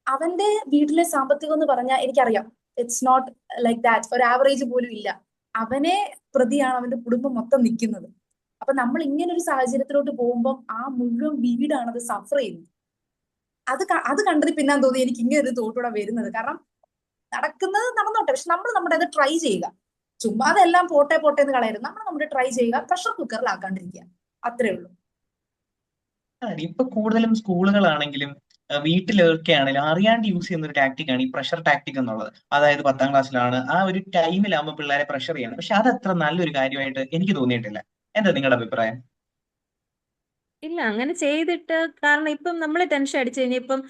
അവന്റെ വീട്ടിലെ സാമ്പത്തികം എന്ന് പറഞ്ഞാൽ എനിക്കറിയാം ഇറ്റ്സ് നോട്ട് ലൈക്ക് ദാറ്റ് ഒരു ആവറേജ് പോലും ഇല്ല. അവനെ പ്രതിയാണ് അവന്റെ കുടുംബം മൊത്തം നിൽക്കുന്നത്. അപ്പൊ നമ്മൾ ഇങ്ങനെ ഒരു സാഹചര്യത്തിലോട്ട് പോകുമ്പോൾ ആ മുഴുവൻ അത് സഫർ ചെയ്യുന്നത്. അത് അത് കണ്ടത് പിന്നെ തോന്നി എനിക്ക് ഇങ്ങനെ ഒരു തോട്ടൂടെ വരുന്നത്. കാരണം നടക്കുന്നത് നടന്നോട്ടെ. പക്ഷെ നമ്മൾ നമ്മുടെ അത് ട്രൈ ചെയ്യുക. ചുമ്മാ അതെല്ലാം പോട്ടെ പോട്ടെ എന്ന് കളയരുത്. നമ്മൾ നമ്മുടെ ട്രൈ ചെയ്യുക. പ്രഷർ കുക്കറിൽ കുക്കറിലാക്കാണ്ടിരിക്കുക അത്രേ ഉള്ളൂ. ഇപ്പൊ കൂടുതലും സ്കൂളുകളാണെങ്കിലും വീട്ടിലൊക്കെ ആണെങ്കിലും അറിയാണ്ട് യൂസ് ചെയ്യുന്ന ഒരു ടാക്ടിക് ആണ് ഈ പ്രഷർ ടാക്ടിക് എന്നുള്ളത്. അതായത് പത്താം ക്ലാസ്സിലാണ്. ആ ഒരു ടൈമിലാകുമ്പോൾ പിള്ളേരെ പ്രഷർ ചെയ്യണം. പക്ഷെ അത് അത്ര നല്ലൊരു കാര്യമായിട്ട് എനിക്ക് തോന്നിയിട്ടില്ല. എന്താ നിങ്ങളുടെ അഭിപ്രായം? ഇല്ല അങ്ങനെ ചെയ്തിട്ട് കാരണം ഇപ്പം നമ്മൾ ടെൻഷൻ അടിച്ചു കഴിഞ്ഞാൽ ഇപ്പം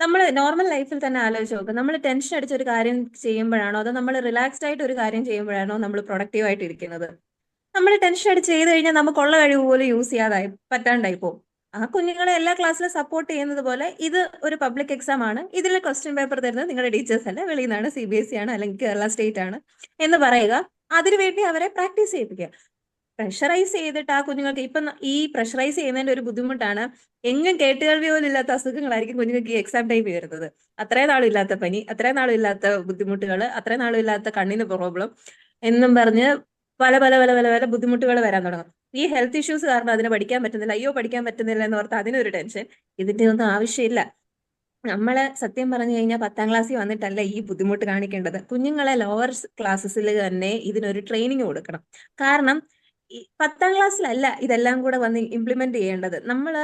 നമ്മൾ നോർമൽ ലൈഫിൽ തന്നെ ആലോചിച്ച് നോക്കുക നമ്മൾ ടെൻഷൻ അടിച്ച ഒരു കാര്യം ചെയ്യുമ്പോഴാണോ അതോ നമ്മൾ റിലാക്സ്ഡ് ആയിട്ട് ഒരു കാര്യം ചെയ്യുമ്പോഴാണോ നമ്മൾ പ്രൊഡക്റ്റീവ് ആയിട്ട് ഇരിക്കുന്നത്? നമ്മൾ ടെൻഷൻ അടിച്ച് ചെയ്ത് കഴിഞ്ഞാൽ നമുക്കുള്ള കഴിവ് പോലും യൂസ് ചെയ്യാതായി പറ്റാണ്ടായി പോകും ആ കുഞ്ഞുങ്ങളെ എല്ലാ ക്ലാസ്സിലും സപ്പോർട്ട് ചെയ്യുന്നത് പോലെ ഇത് ഒരു പബ്ലിക് എക്സാം ആണ്. ഇതിൽ ക്വസ്റ്റ്യൻ പേപ്പർ തരുന്നത് നിങ്ങളുടെ ടീച്ചേഴ്സ് അല്ല? വെളിയിൽ നിന്നാണ് സി ബി എസ് ഇ ആണ് അല്ലെങ്കിൽ കേരള സ്റ്റേറ്റ് ആണ് എന്ന് പറയുക. അതിനുവേണ്ടി അവരെ പ്രാക്ടീസ് ചെയ്യിപ്പിക്കുക. പ്രഷറൈസ് ചെയ്തിട്ട് ആ കുഞ്ഞുങ്ങൾക്ക് ഇപ്പം ഈ പ്രഷറൈസ് ചെയ്യുന്നതിന്റെ ഒരു ബുദ്ധിമുട്ടാണ്. എങ്ങും കേട്ടുകേൾവി പോലും ഇല്ലാത്ത അസുഖങ്ങളായിരിക്കും കുഞ്ഞുങ്ങൾക്ക് ഈ എക്സാം ടൈം വരുന്നത്. അത്രയും നാളും ഇല്ലാത്ത പനി അത്രയും നാളും ഇല്ലാത്ത ബുദ്ധിമുട്ടുകൾ അത്രയും നാളും ഇല്ലാത്ത കണ്ണിന് പ്രോബ്ലം എന്നും പറഞ്ഞ് പല പല പല പല പല ബുദ്ധിമുട്ടുകൾ വരാൻ തുടങ്ങും. ഈ ഹെൽത്ത് ഇഷ്യൂസ് കാരണം അതിന് പഠിക്കാൻ പറ്റുന്നില്ല അയ്യോ പഠിക്കാൻ പറ്റുന്നില്ല എന്ന് ഓർത്ത് അതിനൊരു ടെൻഷൻ ഇതിന്റെ ഒന്നും ആവശ്യമില്ല. നമ്മൾ സത്യം പറഞ്ഞു കഴിഞ്ഞാൽ പത്താം ക്ലാസ്സിൽ വന്നിട്ടല്ല ഈ ബുദ്ധിമുട്ട് കാണിക്കേണ്ടത്. കുഞ്ഞുങ്ങളെ ലോവർ ക്ലാസ്സസിൽ തന്നെ ഇതിനൊരു ട്രെയിനിങ് കൊടുക്കണം. കാരണം പത്താം ക്ലാസ്സിലല്ല ഇതെല്ലാം കൂടെ വന്ന് ഇംപ്ലിമെന്റ് ചെയ്യേണ്ടത്. നമ്മൾ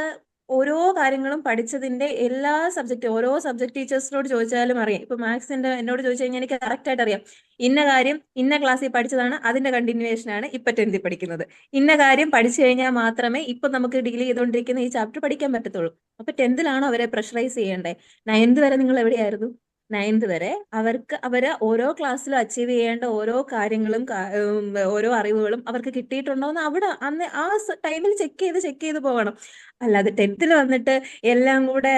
ഓരോ കാര്യങ്ങളും പഠിച്ചതിന്റെ എല്ലാ സബ്ജക്റ്റ് ഓരോ സബ്ജക്ട് ടീച്ചേഴ്സിനോട് ചോദിച്ചാലും അറിയാം. ഇപ്പൊ മാത്സിന്റെ എന്നോട് ചോദിച്ചു കഴിഞ്ഞാൽ എനിക്ക് കറക്റ്റ് ആയിട്ട് അറിയാം. ഇന്ന കാര്യം ഇന്ന ക്ലാസ്സിൽ പഠിച്ചതാണ് അതിന്റെ കണ്ടിന്യൂവേഷൻ ആണ് ഇപ്പൊ ടെൻത്തിൽ പഠിക്കുന്നത്. ഇന്ന കാര്യം പഠിച്ചു കഴിഞ്ഞാൽ മാത്രമേ ഇപ്പൊ നമുക്ക് ഡിഗ്രി ചെയ്തുകൊണ്ടിരിക്കുന്ന ഈ ചാപ്റ്റർ പഠിക്കാൻ പറ്റത്തുള്ളൂ. അപ്പൊ ടെൻത്തിലാണോ അവരെ പ്രഷറൈസ് ചെയ്യേണ്ടേ നയൻത് വരെ നിങ്ങൾ എവിടെയായിരുന്നു? നയൻത് വരെ അവർക്ക് അവർ ഓരോ ക്ലാസ്സിലും അച്ചീവ് ചെയ്യേണ്ട ഓരോ കാര്യങ്ങളും ഓരോ അറിവുകളും അവർക്ക് കിട്ടിയിട്ടുണ്ടോ എന്ന് അവിടെ അന്ന് ആ ടൈമിൽ ചെക്ക് ചെയ്ത് ചെക്ക് ചെയ്ത് പോകണം. അല്ലാതെ ടെൻത്തിൽ വന്നിട്ട് എല്ലാം കൂടെ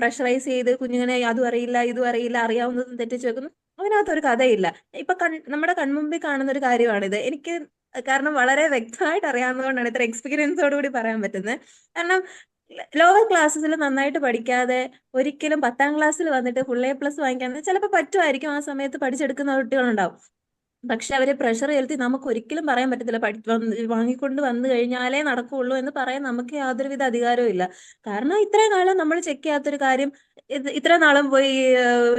പ്രഷറൈസ് ചെയ്ത് കുഞ്ഞുങ്ങനെ അതും അറിയില്ല ഇതും അറിയില്ല അറിയാവുന്നതും തെറ്റിച്ച് വെക്കുന്നു. അതിനകത്തൊരു കഥയില്ല. ഇപ്പൊ കൺ നമ്മുടെ കൺമുമ്പിൽ കാണുന്ന ഒരു കാര്യമാണിത്. എനിക്ക് കാരണം വളരെ വ്യക്തമായിട്ട് അറിയാവുന്നതുകൊണ്ടാണ് ഇത്ര എക്സ്പീരിയൻസോട് കൂടി പറയാൻ പറ്റുന്നത്. കാരണം ലോവർ ക്ലാസ്സിൽ നന്നായിട്ട് പഠിക്കാതെ ഒരിക്കലും പത്താം ക്ലാസ്സിൽ വന്നിട്ട് ഫുൾ എ പ്ലസ് വാങ്ങിക്കാൻ ചിലപ്പോൾ പറ്റുമായിരിക്കും ആ സമയത്ത് പഠിച്ചെടുക്കുന്ന കുട്ടികളുണ്ടാവും. പക്ഷെ അവരെ പ്രഷർ ചെലുത്തി നമുക്ക് ഒരിക്കലും പറയാൻ പറ്റത്തില്ല. പഠി വാങ്ങിക്കൊണ്ട് വന്നു കഴിഞ്ഞാലേ നടക്കുകയുള്ളൂ എന്ന് പറയാൻ നമുക്ക് യാതൊരുവിധ അധികാരവും ഇല്ല. കാരണം ഇത്രയും കാലം നമ്മൾ ചെക്ക് ചെയ്യാത്തൊരു കാര്യം ഇത് ഇത്ര നാളും പോയി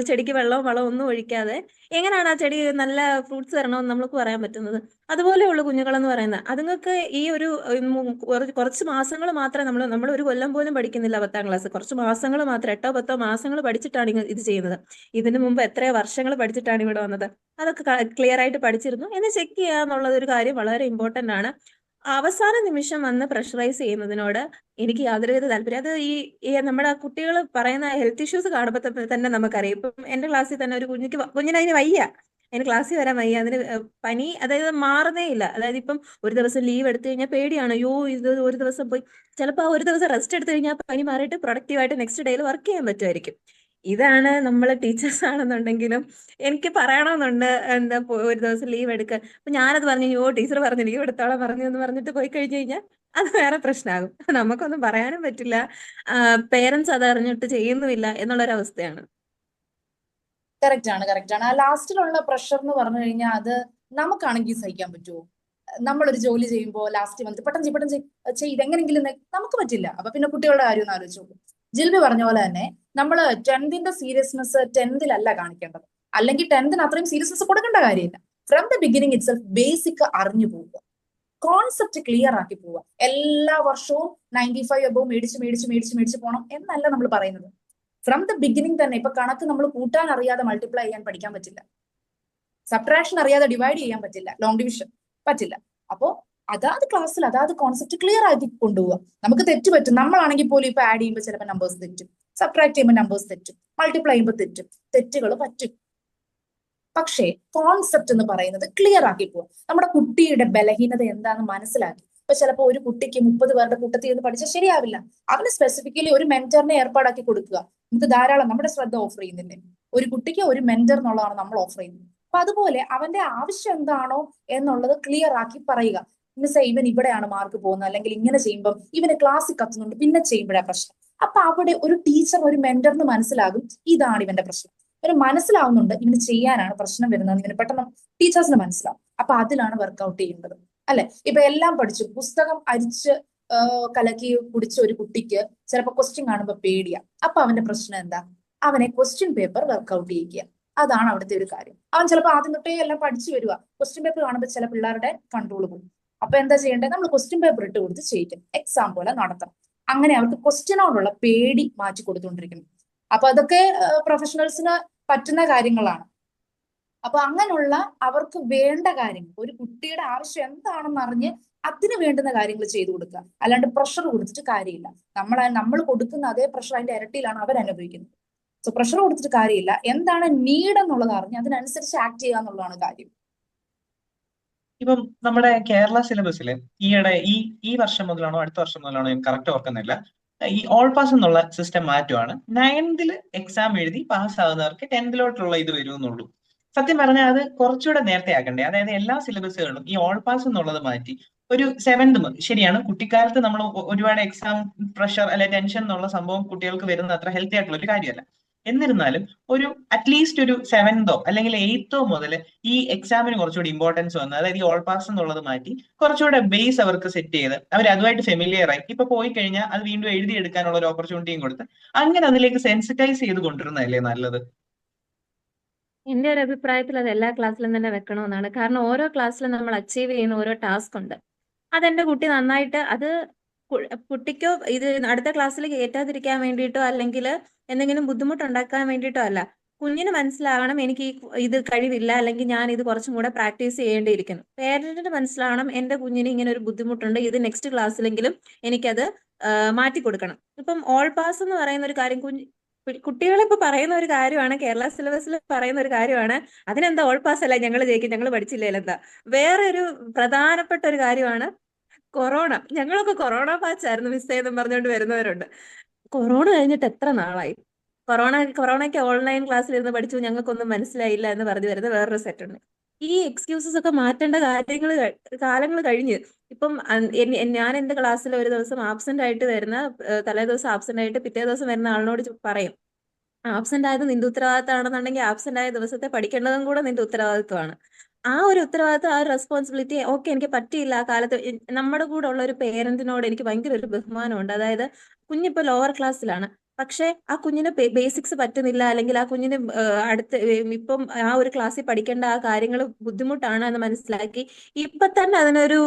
ചെടിക്ക് വെള്ളവും വളവും ഒന്നും ഒഴിക്കാതെ എങ്ങനെയാണ് ആ ചെടി നല്ല ഫ്രൂട്ട്സ് തരണമെന്ന് നമ്മൾക്ക് പറയാൻ പറ്റുന്നത്? അതുപോലെയുള്ള കുഞ്ഞുങ്ങളെന്ന് പറയുന്നത് അതുങ്ങൾക്ക് ഈ ഒരു കുറച്ച് മാസങ്ങൾ മാത്രമേ നമ്മൾ നമ്മൾ ഒരു കൊല്ലം പോലും പഠിക്കുന്നില്ല പത്താം ക്ലാസ്. കുറച്ച് മാസങ്ങൾ മാത്രം എട്ടോ പത്തോ മാസങ്ങൾ പഠിച്ചിട്ടാണ് ഇത് ചെയ്യുന്നത്. ഇതിനു മുമ്പ് എത്രയോ വർഷങ്ങൾ പഠിച്ചിട്ടാണ് ഇവിടെ വന്നത്. അതൊക്കെ ക്ലിയർ ആയിട്ട് പഠിച്ചിരുന്നു. എന്ന് ചെക്ക് ചെയ്യുക എന്നുള്ളത് ഒരു കാര്യം വളരെ ഇമ്പോർട്ടന്റ് ആണ്. അവസാന നിമിഷം വന്ന് പ്രഷറൈസ് ചെയ്യുന്നതിനോട് എനിക്ക് യാതൊരുവിധ താല്പര്യം. അത് ഈ നമ്മുടെ കുട്ടികൾ പറയുന്ന ഹെൽത്ത് ഇഷ്യൂസ് കാണുമ്പോൾ തന്നെ നമുക്കറിയാം. ഇപ്പം എന്റെ ക്ലാസ്സിൽ തന്നെ ഒരു കുഞ്ഞിക്ക് കുഞ്ഞിന് അതിന് വയ്യ. അതിന് ക്ലാസ്സിൽ വരാൻ വയ്യ. അതിന് പനി അതായത് മാറുന്നേ ഇല്ല. അതായത് ഇപ്പം ഒരു ദിവസം ലീവ് എടുത്തു കഴിഞ്ഞാൽ പേടിയാണ്. യോ ഇത് ഒരു ദിവസം പോയി. ചിലപ്പോൾ ആ ഒരു ദിവസം റെസ്റ്റ് എടുത്തു കഴിഞ്ഞാൽ പനി മാറിയിട്ട് പ്രൊഡക്റ്റീവായിട്ട് നെക്സ്റ്റ് ഡേയിൽ വർക്ക് ചെയ്യാൻ പറ്റുമായിരിക്കും. ഇതാണ് നമ്മൾ ടീച്ചേഴ്സ് ആണെന്നുണ്ടെങ്കിലും എനിക്ക് പറയണമെന്നുണ്ട്. എന്താ ഒരു ദിവസം ലീവ് എടുക്കുക അപ്പൊ ഞാനത് പറഞ്ഞു ഓ ടീച്ചർ പറഞ്ഞു ലീവ് എടുത്തോളാം പറഞ്ഞു എന്ന് പറഞ്ഞിട്ട് പോയി കഴിഞ്ഞു കഴിഞ്ഞാൽ അത് വേറെ പ്രശ്നമാകും നമുക്കൊന്നും പറയാനും പറ്റില്ല. പേരൻസ് അത് അറിഞ്ഞിട്ട് ചെയ്യുന്നുമില്ല എന്നുള്ളൊരവസ്ഥയാണ്. കറക്റ്റ് ആണ് കറക്റ്റ് ആണ്. ആ ലാസ്റ്റിലുള്ള പ്രഷർ എന്ന് പറഞ്ഞു കഴിഞ്ഞാൽ അത് നമുക്കാണെങ്കിൽ സഹിക്കാൻ പറ്റുമോ നമ്മളൊരു ജോലി ചെയ്യുമ്പോൾ ലാസ്റ്റ് മന്ത് പെട്ടെന്ന് പെട്ടെന്ന് ചെയ്ത് എങ്ങനെങ്കിലും നമുക്ക് പറ്റില്ല. അപ്പൊ പിന്നെ കുട്ടികളുടെ കാര്യം ഒന്ന് ആലോചിച്ചോളൂ ജിൽബി പറഞ്ഞ പോലെ തന്നെ നമ്മൾ ടെൻത്തിന്റെ സീരിയസ്നെസ് ടെൻത്തിലല്ല കാണിക്കേണ്ടത്. അല്ലെങ്കിൽ ടെൻത്തിന് അത്രയും സീരിയസ്നെസ് കൊടുക്കേണ്ട കാര്യമില്ല. From the beginning itself basic അറിഞ്ഞു പോവുക. കോൺസെപ്റ്റ് ക്ലിയർ ആക്കി പോവുക. എല്ലാ വർഷവും നയന്റി ഫൈവ് എബോ മേടിച്ച് മേടിച്ച് മേടിച്ച് മേടിച്ച് പോകണം എന്നല്ല നമ്മൾ പറയുന്നത്. ഫ്രം ദ ബിഗിനിങ് തന്നെ ഇപ്പൊ കണക്ക് നമ്മൾ കൂട്ടാൻ അറിയാതെ മൾട്ടിപ്ലൈ ചെയ്യാൻ പഠിക്കാൻ പറ്റില്ല. സബ്ട്രാക്ഷൻ അറിയാതെ ഡിവൈഡ് ചെയ്യാൻ പറ്റില്ല. ലോങ് ഡിവിഷൻ പറ്റില്ല. അപ്പോ അതാത് ക്ലാസ്സിൽ അതാത് കോൺസെപ്റ്റ് ക്ലിയർ ആക്കി കൊണ്ടുപോവുക. നമുക്ക് തെറ്റ് പറ്റും. നമ്മളാണെങ്കിൽ പോലും ഇപ്പൊ ആഡ് ചെയ്യുമ്പോൾ ചിലപ്പോൾ നമ്പേഴ്സ് തെറ്റും. സബ്ട്രാക്ട് ചെയ്യുമ്പോൾ നമ്പേഴ്സ് തെറ്റും. മൾട്ടിപ്ലൈ ചെയ്യുമ്പോൾ തെറ്റും. തെറ്റുകൾ പറ്റും. പക്ഷേ കോൺസെപ്റ്റ് എന്ന് പറയുന്നത് ക്ലിയർ ആക്കി പോവാം. നമ്മുടെ കുട്ടിയുടെ ബലഹീനത എന്താണെന്ന് മനസ്സിലാക്കി. ഇപ്പൊ ചിലപ്പോൾ ഒരു കുട്ടിക്ക് മുപ്പത് പേരുടെ കൂട്ടത്തിൽ നിന്ന് പഠിച്ചാൽ ശരിയാവില്ല. അവന് സ്പെസിഫിക്കലി ഒരു മെന്ററിനെ ഏർപ്പാടാക്കി കൊടുക്കുക. നമുക്ക് ധാരാളം നമ്മുടെ ശ്രദ്ധ ഓഫർ ചെയ്യുന്നില്ലേ? ഒരു കുട്ടിക്ക് ഒരു മെന്റർ എന്നുള്ളതാണ് നമ്മൾ ഓഫർ ചെയ്യുന്നത്. അപ്പൊ അതുപോലെ അവന്റെ ആവശ്യം എന്താണോ എന്നുള്ളത് ക്ലിയർ ആക്കി പറയുക. മിസ്സേ ഇവൻ ഇവിടെയാണ് മാർക്ക് പോകുന്നത്. അല്ലെങ്കിൽ ഇങ്ങനെ ചെയ്യുമ്പോൾ ഇവന് ക്ലാസ്സിൽ കത്തുന്നുണ്ട്. പിന്നെ ചെയ്യുമ്പോഴാണ് പ്രശ്നം. അപ്പൊ അവിടെ ഒരു ടീച്ചർ ഒരു മെന്ററിന് മനസ്സിലാകും ഇതാണ് ഇവന്റെ പ്രശ്നം. ഇവന് മനസ്സിലാവുന്നുണ്ട് ഇവന് ചെയ്യാനാണ് പ്രശ്നം വരുന്നത് ഇവന് പെട്ടെന്ന് ടീച്ചേഴ്സിന് മനസ്സിലാവും. അപ്പൊ അതിലാണ് വർക്ക്ഔട്ട് ചെയ്യേണ്ടത്. അല്ലെ? ഇപ്പൊ എല്ലാം പഠിച്ചു. പുസ്തകം അരിച്ച് കലക്കി കുടിച്ച ഒരു കുട്ടിക്ക് ചിലപ്പോൾ ക്വസ്റ്റ്യൻ കാണുമ്പോൾ പേടിയാ. അപ്പൊ അവന്റെ പ്രശ്നം എന്താ? അവനെ ക്വസ്റ്റ്യൻ പേപ്പർ വർക്ക്ഔട്ട് ചെയ്യിക്കുക. അതാണ് അവിടുത്തെ ഒരു കാര്യം. അവൻ ചിലപ്പോൾ ആദ്യം തൊട്ടേ എല്ലാം പഠിച്ചു വരിക ക്വസ്റ്റ്യൻ പേപ്പർ കാണുമ്പോൾ ചില പിള്ളേരുടെ കൺട്രോൾ പോകും അപ്പൊ എന്താ ചെയ്യേണ്ടത്? നമ്മൾ ക്വസ്റ്റ്യൻ പേപ്പർ ഇട്ട് കൊടുത്ത് ചെയ്യിക്കും. എക്സാം പോലെ നടത്തണം. അങ്ങനെ അവർക്ക് ക്വസ്റ്റ്യനോടുള്ള പേടി മാറ്റി കൊടുത്തുകൊണ്ടിരിക്കുന്നു അപ്പൊ അതൊക്കെ പ്രൊഫഷണൽസിന് പറ്റുന്ന കാര്യങ്ങളാണ്. അപ്പൊ അങ്ങനെയുള്ള അവർക്ക് വേണ്ട കാര്യങ്ങൾ ഒരു കുട്ടിയുടെ ആവശ്യം എന്താണെന്ന് അറിഞ്ഞ് അതിന് വേണ്ടുന്ന കാര്യങ്ങൾ ചെയ്തു കൊടുക്കുക. അല്ലാണ്ട് പ്രഷർ കൊടുത്തിട്ട് കാര്യമില്ല. നമ്മൾ നമ്മൾ കൊടുക്കുന്ന അതേ പ്രഷർ അതിന്റെ ഇരട്ടിയിലാണ് അവർ അനുഭവിക്കുന്നത്. സോ പ്രഷർ കൊടുത്തിട്ട് കാര്യമില്ല. എന്താണ് നീഡ് എന്നുള്ളത് അറിഞ്ഞ് അതിനനുസരിച്ച് ആക്ട് ചെയ്യുക എന്നുള്ളതാണ് കാര്യം. ഇപ്പം നമ്മുടെ കേരള സിലബസിൽ ഈയിടെ ഈ ഈ വർഷം മുതലാണോ അടുത്ത വർഷം മുതലാണോ ഞാൻ കറക്റ്റ് ഓർക്കുന്നില്ല. ഈ ഓൾ പാസ് എന്നുള്ള സിസ്റ്റം മാറ്റുവാണ്. നയൻതിൽ എക്സാം എഴുതി പാസ് ആകുന്നവർക്ക് ടെൻത്തിലോട്ടുള്ള ഇത് വരുമെന്നുള്ളൂ. സത്യം പറഞ്ഞാൽ അത് കുറച്ചുകൂടെ നേരത്തെ ആക്കണ്ടേ? അതായത് എല്ലാ സിലബസുകളിലും ഈ ഓൾ പാസ് എന്നുള്ളത് മാറ്റി ഒരു സെവൻത് ശരിയാണ് കുട്ടിക്കാലത്ത് നമ്മൾ ഒരുപാട് എക്സാം പ്രഷർ അല്ലെ ടെൻഷൻ എന്നുള്ള സംഭവം കുട്ടികൾക്ക് വരുന്നത് അത്ര ഹെൽത്തി ആയിട്ടുള്ള ഒരു കാര്യമല്ല. എന്നിരുന്നാലും ഒരു അറ്റ്ലീസ്റ്റ് ഒരു സെവൻതോ അല്ലെങ്കിൽ എയ്ത്തോ മുതൽ ഈ എക്സാമിന് കുറച്ചുകൂടി ഇമ്പോർട്ടൻസ് വന്ന് അതായത് ഈ ഓൾ പാസ് എന്നുള്ളത് മാറ്റി കുറച്ചുകൂടെ ബേസ് അവർക്ക് സെറ്റ് ചെയ്ത് അവർ അതുമായിട്ട് ഫെമിലിയർ ആയി. ഇപ്പൊ പോയി കഴിഞ്ഞാൽ അത് വീണ്ടും എഴുതിയെടുക്കാനുള്ള ഒരു ഓപ്പർച്യൂണിറ്റിയും കൊടുത്ത് അങ്ങനെ അതിലേക്ക് സെൻസിറ്റൈസ് ചെയ്ത് കൊണ്ടുവരുന്നതല്ലേ നല്ലത്? എന്റെ ഒരു അഭിപ്രായത്തിൽ അത് എല്ലാ ക്ലാസ്സിലും തന്നെ വെക്കണമെന്നാണ്. കാരണം ഓരോ ക്ലാസ്സിലും നമ്മൾ അച്ചീവ് ചെയ്യുന്ന ഓരോ ടാസ്ക് ഉണ്ട്. അതെന്റെ കുട്ടി നന്നായിട്ട് അത് കുട്ടിക്കോ ഇത് അടുത്ത ക്ലാസ്സിൽ കയറ്റാതിരിക്കാൻ വേണ്ടിയിട്ടോ അല്ലെങ്കിൽ എന്തെങ്കിലും ബുദ്ധിമുട്ടുണ്ടാക്കാൻ വേണ്ടിയിട്ടോ അല്ല. കുഞ്ഞിന് മനസ്സിലാവണം എനിക്ക് ഈ ഇത് കഴിവില്ല അല്ലെങ്കിൽ ഞാൻ ഇത് കുറച്ചും കൂടെ പ്രാക്ടീസ് ചെയ്യേണ്ടിയിരിക്കുന്നു. പേരന്റിന് മനസ്സിലാവണം എന്റെ കുഞ്ഞിന് ഇങ്ങനെ ഒരു ബുദ്ധിമുട്ടുണ്ട് ഇത് നെക്സ്റ്റ് ക്ലാസ്സിലെങ്കിലും എനിക്കത് മാറ്റി കൊടുക്കണം. ഇപ്പം ഓൾ പാസ് എന്ന് പറയുന്ന ഒരു കാര്യം കുഞ്ഞ് കുട്ടികളെ ഇപ്പൊ പറയുന്ന ഒരു കാര്യമാണ് കേരള സിലബസിൽ പറയുന്ന ഒരു കാര്യമാണ് അതിനെന്താ ഓൾ പാസ് അല്ല ഞങ്ങൾ ജയിക്കും ഞങ്ങൾ പഠിച്ചില്ലേ എന്താ വേറെ ഒരു പ്രധാനപ്പെട്ട ഒരു കാര്യമാണ് കൊറോണ. ഞങ്ങളൊക്കെ കൊറോണ ബാച്ച് ആയിരുന്നു മിസ് ചെയ്തെന്ന് പറഞ്ഞുകൊണ്ട് വരുന്നവരുണ്ട്. കൊറോണ കഴിഞ്ഞിട്ട് എത്ര നാളായി? കൊറോണ കൊറോണയ്ക്ക് ഓൺലൈൻ ക്ലാസ്സിൽ ഇരുന്ന് പഠിച്ചു ഞങ്ങൾക്കൊന്നും മനസ്സിലായില്ല എന്ന് പറഞ്ഞു വരുന്ന വേറൊരു സെറ്റ് ഉണ്ട്. ഈ എക്സ്ക്യൂസസ് ഒക്കെ മാറ്റേണ്ട കാര്യങ്ങൾ കാലങ്ങൾ കഴിഞ്ഞ്. ഇപ്പം ഞാൻ എന്റെ ക്ലാസ്സിൽ ഒരു ദിവസം ആബ്സെന്റ് ആയിട്ട് വരുന്ന തലേ ദിവസം ആബ്സെന്റ് ആയിട്ട് പിറ്റേ ദിവസം വരുന്ന ആളിനോട് പറയും. ആബ്സെന്റ് ആയത് നിന്റെ ഉത്തരവാദിത്തമാണെന്നുണ്ടെങ്കിൽ ആബ്സെന്റ് ആയ ദിവസത്തെ പഠിക്കേണ്ടതും കൂടെ നിന്റെ ഉത്തരവാദിത്വമാണ്. ആ ഒരു ഉത്തരവാദിത്വം ആ ഒരു റെസ്പോൺസിബിലിറ്റി ഓക്കെ എനിക്ക് പറ്റിയില്ല ആ കാലത്ത്. നമ്മുടെ കൂടെ ഉള്ള ഒരു പേരന്റിനോട് എനിക്ക് ഭയങ്കര ഒരു ബഹുമാനമുണ്ട്. അതായത് കുഞ്ഞിപ്പോ ലോവർ ക്ലാസ്സിലാണ് പക്ഷെ ആ കുഞ്ഞിന് ബേസിക്സ് പറ്റുന്നില്ല. അല്ലെങ്കിൽ ആ കുഞ്ഞിന് അടുത്ത് ഇപ്പം ആ ഒരു ക്ലാസ്സിൽ പഠിക്കേണ്ട ആ കാര്യങ്ങൾ ബുദ്ധിമുട്ടാണ് എന്ന് മനസ്സിലാക്കി ഇപ്പൊ തന്നെ അതിനൊരു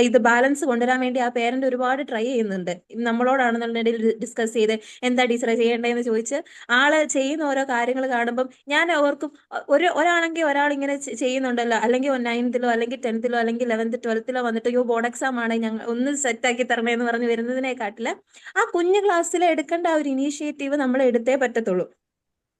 ഇത് ബാലൻസ് കൊണ്ടുവരാൻ വേണ്ടി ആ പേരന്റ് ഒരുപാട് ട്രൈ ചെയ്യുന്നുണ്ട്. നമ്മളോടാണെന്നുണ്ടെങ്കിൽ ഡിസ്കസ് ചെയ്ത് എന്താ ടീച്ചറെ ചെയ്യേണ്ടതെന്ന് ചോദിച്ച് ആൾ ചെയ്യുന്ന ഓരോ കാര്യങ്ങൾ കാണുമ്പം ഞാൻ ഓർക്കും ഒരു ഒരാണെങ്കിൽ ഒരാൾ ഇങ്ങനെ ചെയ്യുന്നുണ്ടല്ലോ. അല്ലെങ്കിൽ നയൻത്തിലോ അല്ലെങ്കിൽ ടെൻത്തിലോ അല്ലെങ്കിൽ ലെവൻത്ത് ട്വൽത്തിലോ വന്നിട്ട് യോ ബോർഡ് എക്സാം ആണ് ഞങ്ങൾ ഒന്ന് സെറ്റ് ആക്കി തരണേ എന്ന് പറഞ്ഞ് വരുന്നതിനെക്കാട്ടിൽ ആ കുഞ്ഞു ക്ലാസ്സിൽ എടുക്കേണ്ട ഒരു ഇനീഷ്യേറ്റീവ് നമ്മൾ എടുത്തേ പറ്റത്തുള്ളൂ.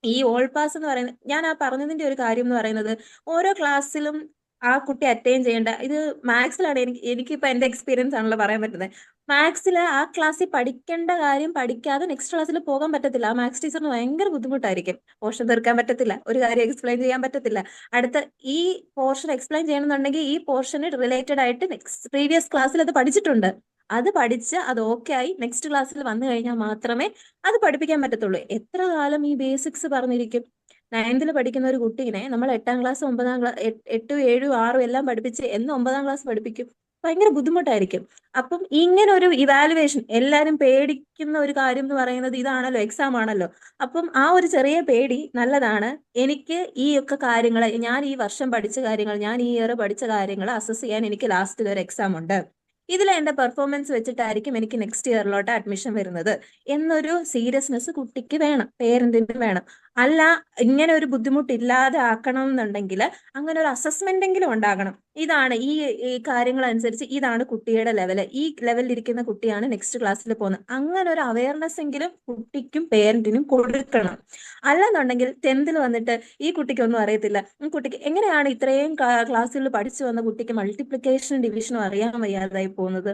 ഈ ഓൾ പാസ് എന്ന് പറയുന്നത് ഞാൻ ആ പറഞ്ഞതിന്റെ ഒരു കാര്യം എന്ന് പറയുന്നത് ഓരോ ക്ലാസ്സിലും ആ കുട്ടി അറ്റൈൻ ചെയ്യേണ്ട ഇത് മാത്സിലാണ് എനിക്ക് എനിക്കിപ്പോ എന്റെ എക്സ്പീരിയൻസ് ആണല്ലോ പറയാൻ പറ്റുന്നത്. മാത്സിൽ ആ ക്ലാസ്സിൽ പഠിക്കേണ്ട കാര്യം പഠിക്കാതെ നെക്സ്റ്റ് ക്ലാസ്സിൽ പോകാൻ പറ്റത്തില്ല. ആ മാത്സ് ടീച്ചറിന് ഭയങ്കര ബുദ്ധിമുട്ടായിരിക്കും. പോർഷൻ തീർക്കാൻ പറ്റത്തില്ല. ഒരു കാര്യം എക്സ്പ്ലെയിൻ ചെയ്യാൻ പറ്റത്തില്ല. അടുത്ത ഈ പോർഷൻ എക്സ്പ്ലെയിൻ ചെയ്യണമെന്നുണ്ടെങ്കിൽ ഈ പോർഷന് റിലേറ്റഡ് ആയിട്ട് നെക്സ്റ്റ് പ്രീവിയസ് ക്ലാസ്സിൽ അത് പഠിച്ചിട്ടുണ്ട്. അത് പഠിച്ച് അത് ഓക്കെ ആയി നെക്സ്റ്റ് ക്ലാസ്സിൽ വന്നു കഴിഞ്ഞാൽ മാത്രമേ അത് പഠിപ്പിക്കാൻ പറ്റത്തുള്ളൂ. എത്ര കാലം ഈ ബേസിക്സ് പറഞ്ഞിരിക്കും? നയൻത്തിൽ പഠിക്കുന്ന ഒരു കുട്ടീനെ നമ്മൾ എട്ടാം ക്ലാസ് ഒമ്പതാം ക്ലാസ് എട്ടും ഏഴും ആറും എല്ലാം പഠിപ്പിച്ച് എന്ന് ഒമ്പതാം ക്ലാസ് പഠിപ്പിക്കും. ഭയങ്കര ബുദ്ധിമുട്ടായിരിക്കും. അപ്പം ഇങ്ങനെ ഒരു ഇവാലുവേഷൻ എല്ലാവരും പേടിക്കുന്ന ഒരു കാര്യം എന്ന് പറയുന്നത് ഇതാണല്ലോ എക്സാം ആണല്ലോ. അപ്പം ആ ഒരു ചെറിയ പേടി നല്ലതാണ്. എനിക്ക് ഈ ഒക്കെ കാര്യങ്ങൾ ഞാൻ ഈ വർഷം പഠിച്ച കാര്യങ്ങൾ ഞാൻ ഈ ഇയർ പഠിച്ച കാര്യങ്ങൾ അസസ് ചെയ്യാൻ എനിക്ക് ലാസ്റ്റിൽ ഒരു എക്സാം ഉണ്ട്. ഇതിൽ എന്റെ പെർഫോമൻസ് വെച്ചിട്ടായിരിക്കും എനിക്ക് നെക്സ്റ്റ് ഇയറിലോട്ട് അഡ്മിഷൻ വരുന്നത്. എന്നൊരു സീരിയസ്നെസ് കുട്ടിക്ക് വേണം പേരന്റിന് വേണം. അല്ല ഇങ്ങനെ ഒരു ബുദ്ധിമുട്ടില്ലാതെ ആക്കണം എന്നുണ്ടെങ്കിൽ അങ്ങനെ ഒരു അസസ്മെന്റ് എങ്കിലും ഉണ്ടാകണം. ഇതാണ് ഈ ഈ കാര്യങ്ങൾ അനുസരിച്ച് ഇതാണ് കുട്ടിയുടെ ലെവൽ. ഈ ലെവലിൽ ഇരിക്കുന്ന കുട്ടിയാണ് നെക്സ്റ്റ് ക്ലാസ്സിൽ പോകുന്നത്. അങ്ങനെ ഒരു അവയർനെസ് എങ്കിലും കുട്ടിക്കും പേരന്റിനും കൊടുക്കണം. അല്ലെന്നുണ്ടെങ്കിൽ ടെൻത്തിൽ വന്നിട്ട് ഈ കുട്ടിക്ക് ഒന്നും അറിയത്തില്ല കുട്ടിക്ക് എങ്ങനെയാണ് ഇത്രയും ക്ലാസ്സിൽ പഠിച്ചു വന്ന കുട്ടിക്ക് മൾട്ടിപ്ലിക്കേഷനും ഡിവിഷനും അറിയാൻ വയ്യാതായി പോകുന്നത്?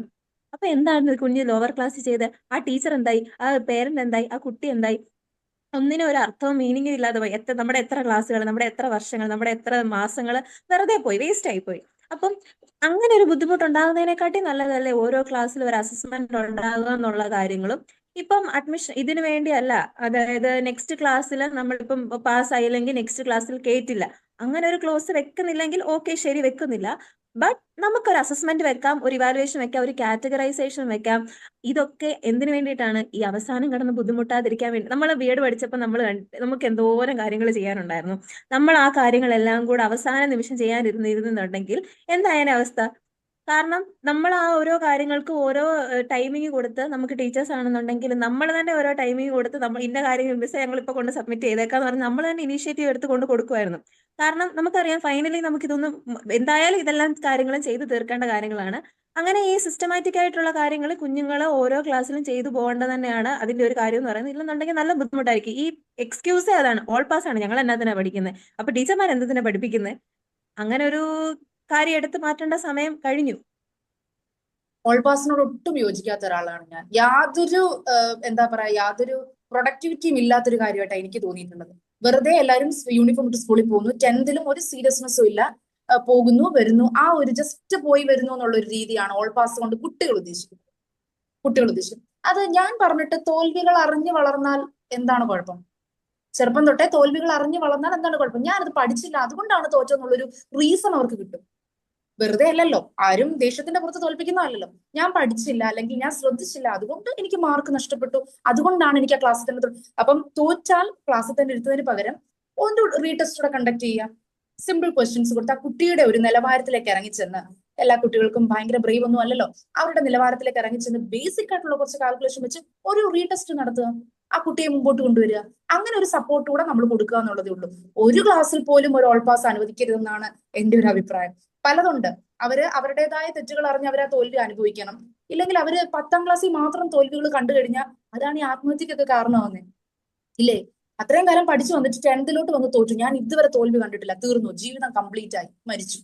അപ്പൊ എന്താണ് കുഞ്ഞ് ലോവർ ക്ലാസ് ചെയ്ത്? ആ ടീച്ചർ എന്തായി? ആ പേരന്റ് എന്തായി? ആ കുട്ടി എന്തായി? ഒന്നിനും ഒരു അർത്ഥവും മീനിങ്ങും ഇല്ലാതെ പോയി. എത്ര നമ്മുടെ എത്ര ക്ലാസ്സുകൾ നമ്മുടെ എത്ര വർഷങ്ങൾ നമ്മുടെ എത്ര മാസങ്ങൾ വെറുതെ പോയി വേസ്റ്റ് ആയി പോയി. അപ്പം അങ്ങനെ ഒരു ബുദ്ധിമുട്ട് ഉണ്ടാകുന്നതിനെക്കാട്ടി നല്ലതല്ലേ ഓരോ ക്ലാസ്സിലും ഒരു അസസ്മെന്റ് ഉണ്ടാകുക എന്നുള്ള കാര്യങ്ങളും. ഇപ്പം അഡ്മിഷൻ ഇതിനു വേണ്ടിയല്ല. അതായത് നെക്സ്റ്റ് ക്ലാസ്സിൽ നമ്മളിപ്പം പാസ് ആയില്ലെങ്കിൽ നെക്സ്റ്റ് ക്ലാസ്സിൽ കേറ്റില്ല. അങ്ങനെ ഒരു ക്ലോസ് വെക്കുന്നില്ലെങ്കിൽ ഓക്കെ ശരി വെക്കുന്നില്ല. ബട്ട് നമുക്കൊരു അസസ്മെന്റ് വെക്കാം ഒരു ഇവാലുവേഷൻ വെക്കാം ഒരു കാറ്റഗറൈസേഷൻ വെക്കാം. ഇതൊക്കെ എന്തിനു വേണ്ടിയിട്ടാണ് ഈ അവസാനം കിടന്ന് ബുദ്ധിമുട്ടാതിരിക്കാൻ വേണ്ടി? നമ്മൾ വീട് പഠിച്ചപ്പോൾ നമ്മൾ നമുക്ക് എന്തോരം കാര്യങ്ങൾ ചെയ്യാനുണ്ടായിരുന്നു? നമ്മൾ ആ കാര്യങ്ങളെല്ലാം കൂടെ അവസാന നിമിഷം ചെയ്യാനിരുന്നിരുന്നുണ്ടെങ്കിൽ എന്തായാലും അവസ്ഥ കാരണം നമ്മൾ ആ ഓരോ കാര്യങ്ങൾക്ക് ഓരോ ടൈമിംഗ് കൊടുത്ത് നമുക്ക് ടീച്ചേഴ്സ് ആണെന്നുണ്ടെങ്കിൽ നമ്മൾ തന്നെ ഓരോ ടൈമിംഗ് കൊടുത്ത് നമ്മൾ ഇന്ന കാര്യങ്ങൾ മിസ് ഞങ്ങൾ ഇപ്പൊ കൊണ്ട് സബ്മിറ്റ് ചെയ്തേക്കാന്ന് പറഞ്ഞ് നമ്മൾ തന്നെ ഇനീഷ്യേറ്റീവ് എടുത്ത് കൊണ്ട് കൊടുക്കുമായിരുന്നു കാരണം നമുക്കറിയാം ഫൈനലി നമുക്ക് ഇതൊന്നും എന്തായാലും ഇതെല്ലാം കാര്യങ്ങളും ചെയ്തു തീർക്കേണ്ട കാര്യങ്ങളാണ്. അങ്ങനെ ഈ സിസ്റ്റമാറ്റിക് ആയിട്ടുള്ള കാര്യങ്ങൾ കുഞ്ഞുങ്ങൾ ഓരോ ക്ലാസ്സിലും ചെയ്തു പോകേണ്ടത് തന്നെയാണ് അതിന്റെ ഒരു കാര്യം എന്ന് പറയുന്നത്. ഇല്ലെന്നുണ്ടെങ്കിൽ നല്ല ബുദ്ധിമുട്ടായിരിക്കും. ഈ എക്സ്ക്യൂസ് അതാണ് ഓൾ പാസ് ആണ്. ഞങ്ങൾ എന്നാത്തിനാ പഠിക്കുന്നത് അപ്പൊ ടീച്ചർമാർ എന്തിനാ പഠിപ്പിക്കുന്നത് അങ്ങനെ ഒരു കാര്യം എടുത്തു മാറ്റേണ്ട സമയം കഴിഞ്ഞു. ഓൾപാസിനോട് ഒട്ടും യോജിക്കാത്ത ഒരാളാണ് ഞാൻ. യാതൊരു എന്താ പറയാ യാതൊരു പ്രൊഡക്ടിവിറ്റിയും ഇല്ലാത്തൊരു കാര്യമായിട്ടാണ് എനിക്ക് തോന്നിയിട്ടുള്ളത്. വെറുതെ എല്ലാവരും യൂണിഫോം ഇട്ട് സ്കൂളിൽ പോകുന്നു. ടെൻത്തിലും ഒരു സീരിയസ്നെസ്സും ഇല്ല. പോകുന്നു വരുന്നു. ആ ഒരു ജസ്റ്റ് പോയി വരുന്നു എന്നുള്ള ഒരു രീതിയാണ് ഓൾ പാസ് കൊണ്ട് കുട്ടികൾ ഉദ്ദേശിക്കുന്നത്. കുട്ടികൾ ഉദ്ദേശിക്കുന്നത്. അത് ഞാൻ പറഞ്ഞിട്ട് തോൽവികൾ അറിഞ്ഞു വളർന്നാൽ എന്താണ് കുഴപ്പം? ചെറുപ്പം തൊട്ടേ തോൽവികൾ അറിഞ്ഞു വളർന്നാൽ എന്താണ് കുഴപ്പം? അത് പഠിച്ചില്ല. അതുകൊണ്ടാണ് തോറ്റെന്നുള്ളൊരു റീസൺ അവർക്ക് കിട്ടും. വെറുതെ അല്ലല്ലോ ആരും ദേഷ്യത്തിന്റെ പുറത്ത് തോൽപ്പിക്കുന്നതല്ലല്ലോ. ഞാൻ പഠിച്ചില്ല അല്ലെങ്കിൽ ഞാൻ ശ്രദ്ധിച്ചില്ല. അതുകൊണ്ട് എനിക്ക് മാർക്ക് നഷ്ടപ്പെട്ടു. അതുകൊണ്ടാണ് എനിക്ക് ആ ക്ലാസ്സിൽ തന്നെ അപ്പം തോറ്റാൽ ക്ലാസ്സിൽ തന്നെ എടുത്തതിന് പകരം ഒന്ന് റീടെസ്റ്റ് കൂടെ കണ്ടക്ട് ചെയ്യുക. സിമ്പിൾ ക്വസ്റ്റ്യൻസ് കൊടുത്ത് ആ കുട്ടിയുടെ ഒരു നിലവാരത്തിലേക്ക് ഇറങ്ങിച്ചെന്ന് എല്ലാ കുട്ടികൾക്കും ഭയങ്കര ബ്രേവ് ഒന്നും അല്ലല്ലോ. അവരുടെ നിലവാരത്തിലേക്ക് ഇറങ്ങിച്ചെന്ന് ബേസിക് ആയിട്ടുള്ള കുറച്ച് കാൽക്കുലേഷൻ വെച്ച് ഒരു റീടെസ്റ്റ് നടത്തുക. ആ കുട്ടിയെ മുമ്പോട്ട് കൊണ്ടുവരിക. അങ്ങനെ ഒരു സപ്പോർട്ട് കൂടെ നമ്മൾ കൊടുക്കുക എന്നുള്ളതേ ഉള്ളൂ. ഒരു ക്ലാസ്സിൽ പോലും ഒരു ഓൾ പാസ് അനുവദിക്കരുതെന്നാണ് എന്റെ ഒരു അഭിപ്രായം. പലതുണ്ട്. അവർ അവരുടേതായ തെറ്റുകൾ അറിഞ്ഞ് അവർ തോൽവി അനുഭവിക്കണം. ഇല്ലെങ്കിൽ അവർ പത്താം ക്ലാസ്സിൽ മാത്രം തോൽവികൾ കണ്ടു കഴിഞ്ഞാൽ അതാണ് ഈ ആത്മഹത്യക്കൊക്കെ കാരണമാവുന്നത് ഇല്ലേ? അത്രയും കാലം പഠിച്ചു വന്നിട്ട് ടെൻത്തിലോട്ട് വന്ന് തോറ്റു. ഞാൻ ഇതുവരെ തോൽവി കണ്ടിട്ടില്ല. തീർന്നു. ജീവിതം കംപ്ലീറ്റ് ആയി. മരിച്ചു.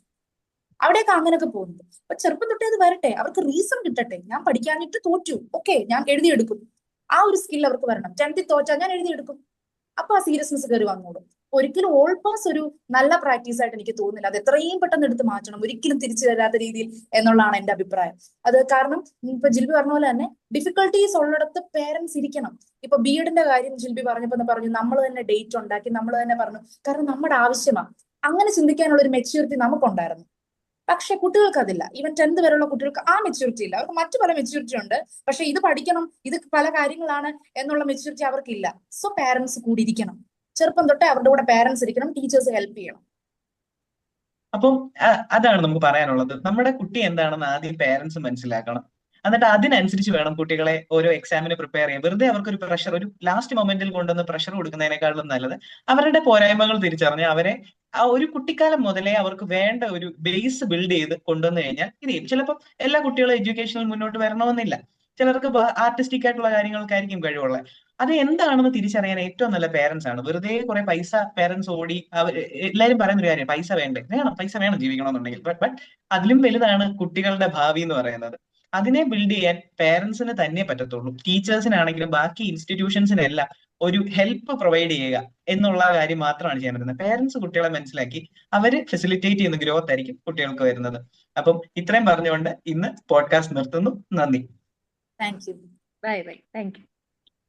അവിടെയൊക്കെ അങ്ങനെയൊക്കെ പോകുന്നത് അപ്പൊ ചെറുപ്പം തൊട്ടേ അത് വരട്ടെ. അവർക്ക് റീസൺ കിട്ടട്ടെ. ഞാൻ പഠിക്കാനിട്ട് തോറ്റു. ഓക്കെ ഞാൻ എഴുതിയെടുക്കും. ആ ഒരു സ്കിൽ അവർക്ക് വരണം. ടെൻത്തിൽ തോറ്റാൽ ഞാൻ എഴുതിയെടുക്കും. അപ്പൊ ആ സീരിയസ്നെസ് കയറി വന്നോളും. ഒരിക്കലും ഓൾ പാസ് ഒരു നല്ല പ്രാക്ടീസ് ആയിട്ട് എനിക്ക് തോന്നുന്നില്ല. അത് എത്രയും പെട്ടെന്ന് എടുത്ത് മാറ്റണം. ഒരിക്കലും തിരിച്ചു വരാത്ത രീതിയിൽ എന്നുള്ളതാണ് എന്റെ അഭിപ്രായം. അത് കാരണം ഇപ്പൊ ജിൽബി പറഞ്ഞ പോലെ തന്നെ ഡിഫിക്കൽട്ടീസ് ഉള്ളിടത്ത് പേരൻസ് ഇരിക്കണം. ഇപ്പൊ ബി എഡിന്റെ കാര്യം ജിൽബി പറഞ്ഞപ്പോ പറഞ്ഞു നമ്മൾ തന്നെ ഡേറ്റ് ഉണ്ടാക്കി നമ്മൾ തന്നെ പറഞ്ഞു. കാരണം നമ്മുടെ ആവശ്യമാണ് അങ്ങനെ ചിന്തിക്കാനുള്ള ഒരു മെച്യൂരിറ്റി നമുക്കുണ്ടായിരുന്നു. പക്ഷെ കുട്ടികൾക്ക് അതില്ല. ഈവൻ ടെൻത്ത് വരെയുള്ള കുട്ടികൾക്ക് ആ മെച്യൂരിറ്റി ഇല്ല. അവർക്ക് മറ്റു പല മെച്യൂരിറ്റി ഉണ്ട്. പക്ഷെ ഇത് പഠിക്കണം ഇത് പല കാര്യങ്ങളാണ് എന്നുള്ള മെച്യൂരിറ്റി അവർക്കില്ല. സോ പാരന്റ്സ് കൂടി ഇരിക്കണം. ചെറുപ്പം തൊട്ടേ അവരുടെ കൂടെ പാരന്റ്സ് ഇരിക്കണം ടീച്ചേഴ്സ് ഹെൽപ്പ് ചെയ്യണം. അപ്പം അതാണ് നമുക്ക് പറയാനുള്ളത്. നമ്മുടെ കുട്ടി എന്താണെന്ന് ആദ്യം പേരൻസ് മനസ്സിലാക്കണം. എന്നിട്ട് അതിനനുസരിച്ച് വേണം കുട്ടികളെ ഓരോ എക്സാമിന് പ്രിപ്പയർ ചെയ്യാൻ. വെറുതെ അവർക്ക് ഒരു പ്രഷർ ഒരു ലാസ്റ്റ് മൊമെന്റിൽ കൊണ്ടുവന്ന് പ്രഷർ കൊടുക്കുന്നതിനേക്കാളും നല്ലത് അവരുടെ പോരായ്മകൾ തിരിച്ചറിഞ്ഞ് അവരെ ആ ഒരു കുട്ടിക്കാലം മുതലേ അവർക്ക് വേണ്ട ഒരു ബേസ് ബിൽഡ് ചെയ്ത് കൊണ്ടുവന്നു കഴിഞ്ഞാൽ ഇത് ചിലപ്പോൾ എല്ലാ കുട്ടികളും എഡ്യൂക്കേഷനിൽ മുന്നോട്ട് വരണമെന്നില്ല. ചിലർക്ക് ആർട്ടിസ്റ്റിക് ആയിട്ടുള്ള കാര്യങ്ങൾക്കായിരിക്കും കഴിവുള്ളത്. അത് എന്താണെന്ന് തിരിച്ചറിയാൻ ഏറ്റവും നല്ല പേരൻസ് ആണ്. വെറുതെ കുറെ പൈസ പേരൻസ് ഓടി എല്ലാവരും പറയുന്ന ഒരു കാര്യം പൈസ വേണ്ടേ? വേണം പൈസ വേണം ജീവിക്കണമെന്നുണ്ടെങ്കിൽ. ബട്ട് അതിലും വലുതാണ് കുട്ടികളുടെ ഭാവി എന്ന് പറയുന്നത്. അതിനെ ബിൽഡ് ചെയ്യാൻ പേരൻസിന് തന്നെ പറ്റത്തുള്ളൂ. ടീച്ചേഴ്സിനാണെങ്കിലും ബാക്കി ഇൻസ്റ്റിറ്റ്യൂഷൻസിനെല്ലാം ഒരു ഹെൽപ്പ് പ്രൊവൈഡ് ചെയ്യുക എന്നുള്ള കാര്യം മാത്രമാണ് ചെയ്യാൻ പറ്റുന്നത്. പേരൻസ് കുട്ടികളെ മനസ്സിലാക്കി അവർ ഫെസിലിറ്റേറ്റ് ചെയ്യുന്ന ഗ്രോത്ത് ആയിരിക്കും കുട്ടികൾക്ക് വരുന്നത്. അപ്പം ഇത്രയും പറഞ്ഞുകൊണ്ട് ഇന്ന് പോഡ്കാസ്റ്റ് നിർത്തുന്നു. നന്ദി. Thank you bye bye thank you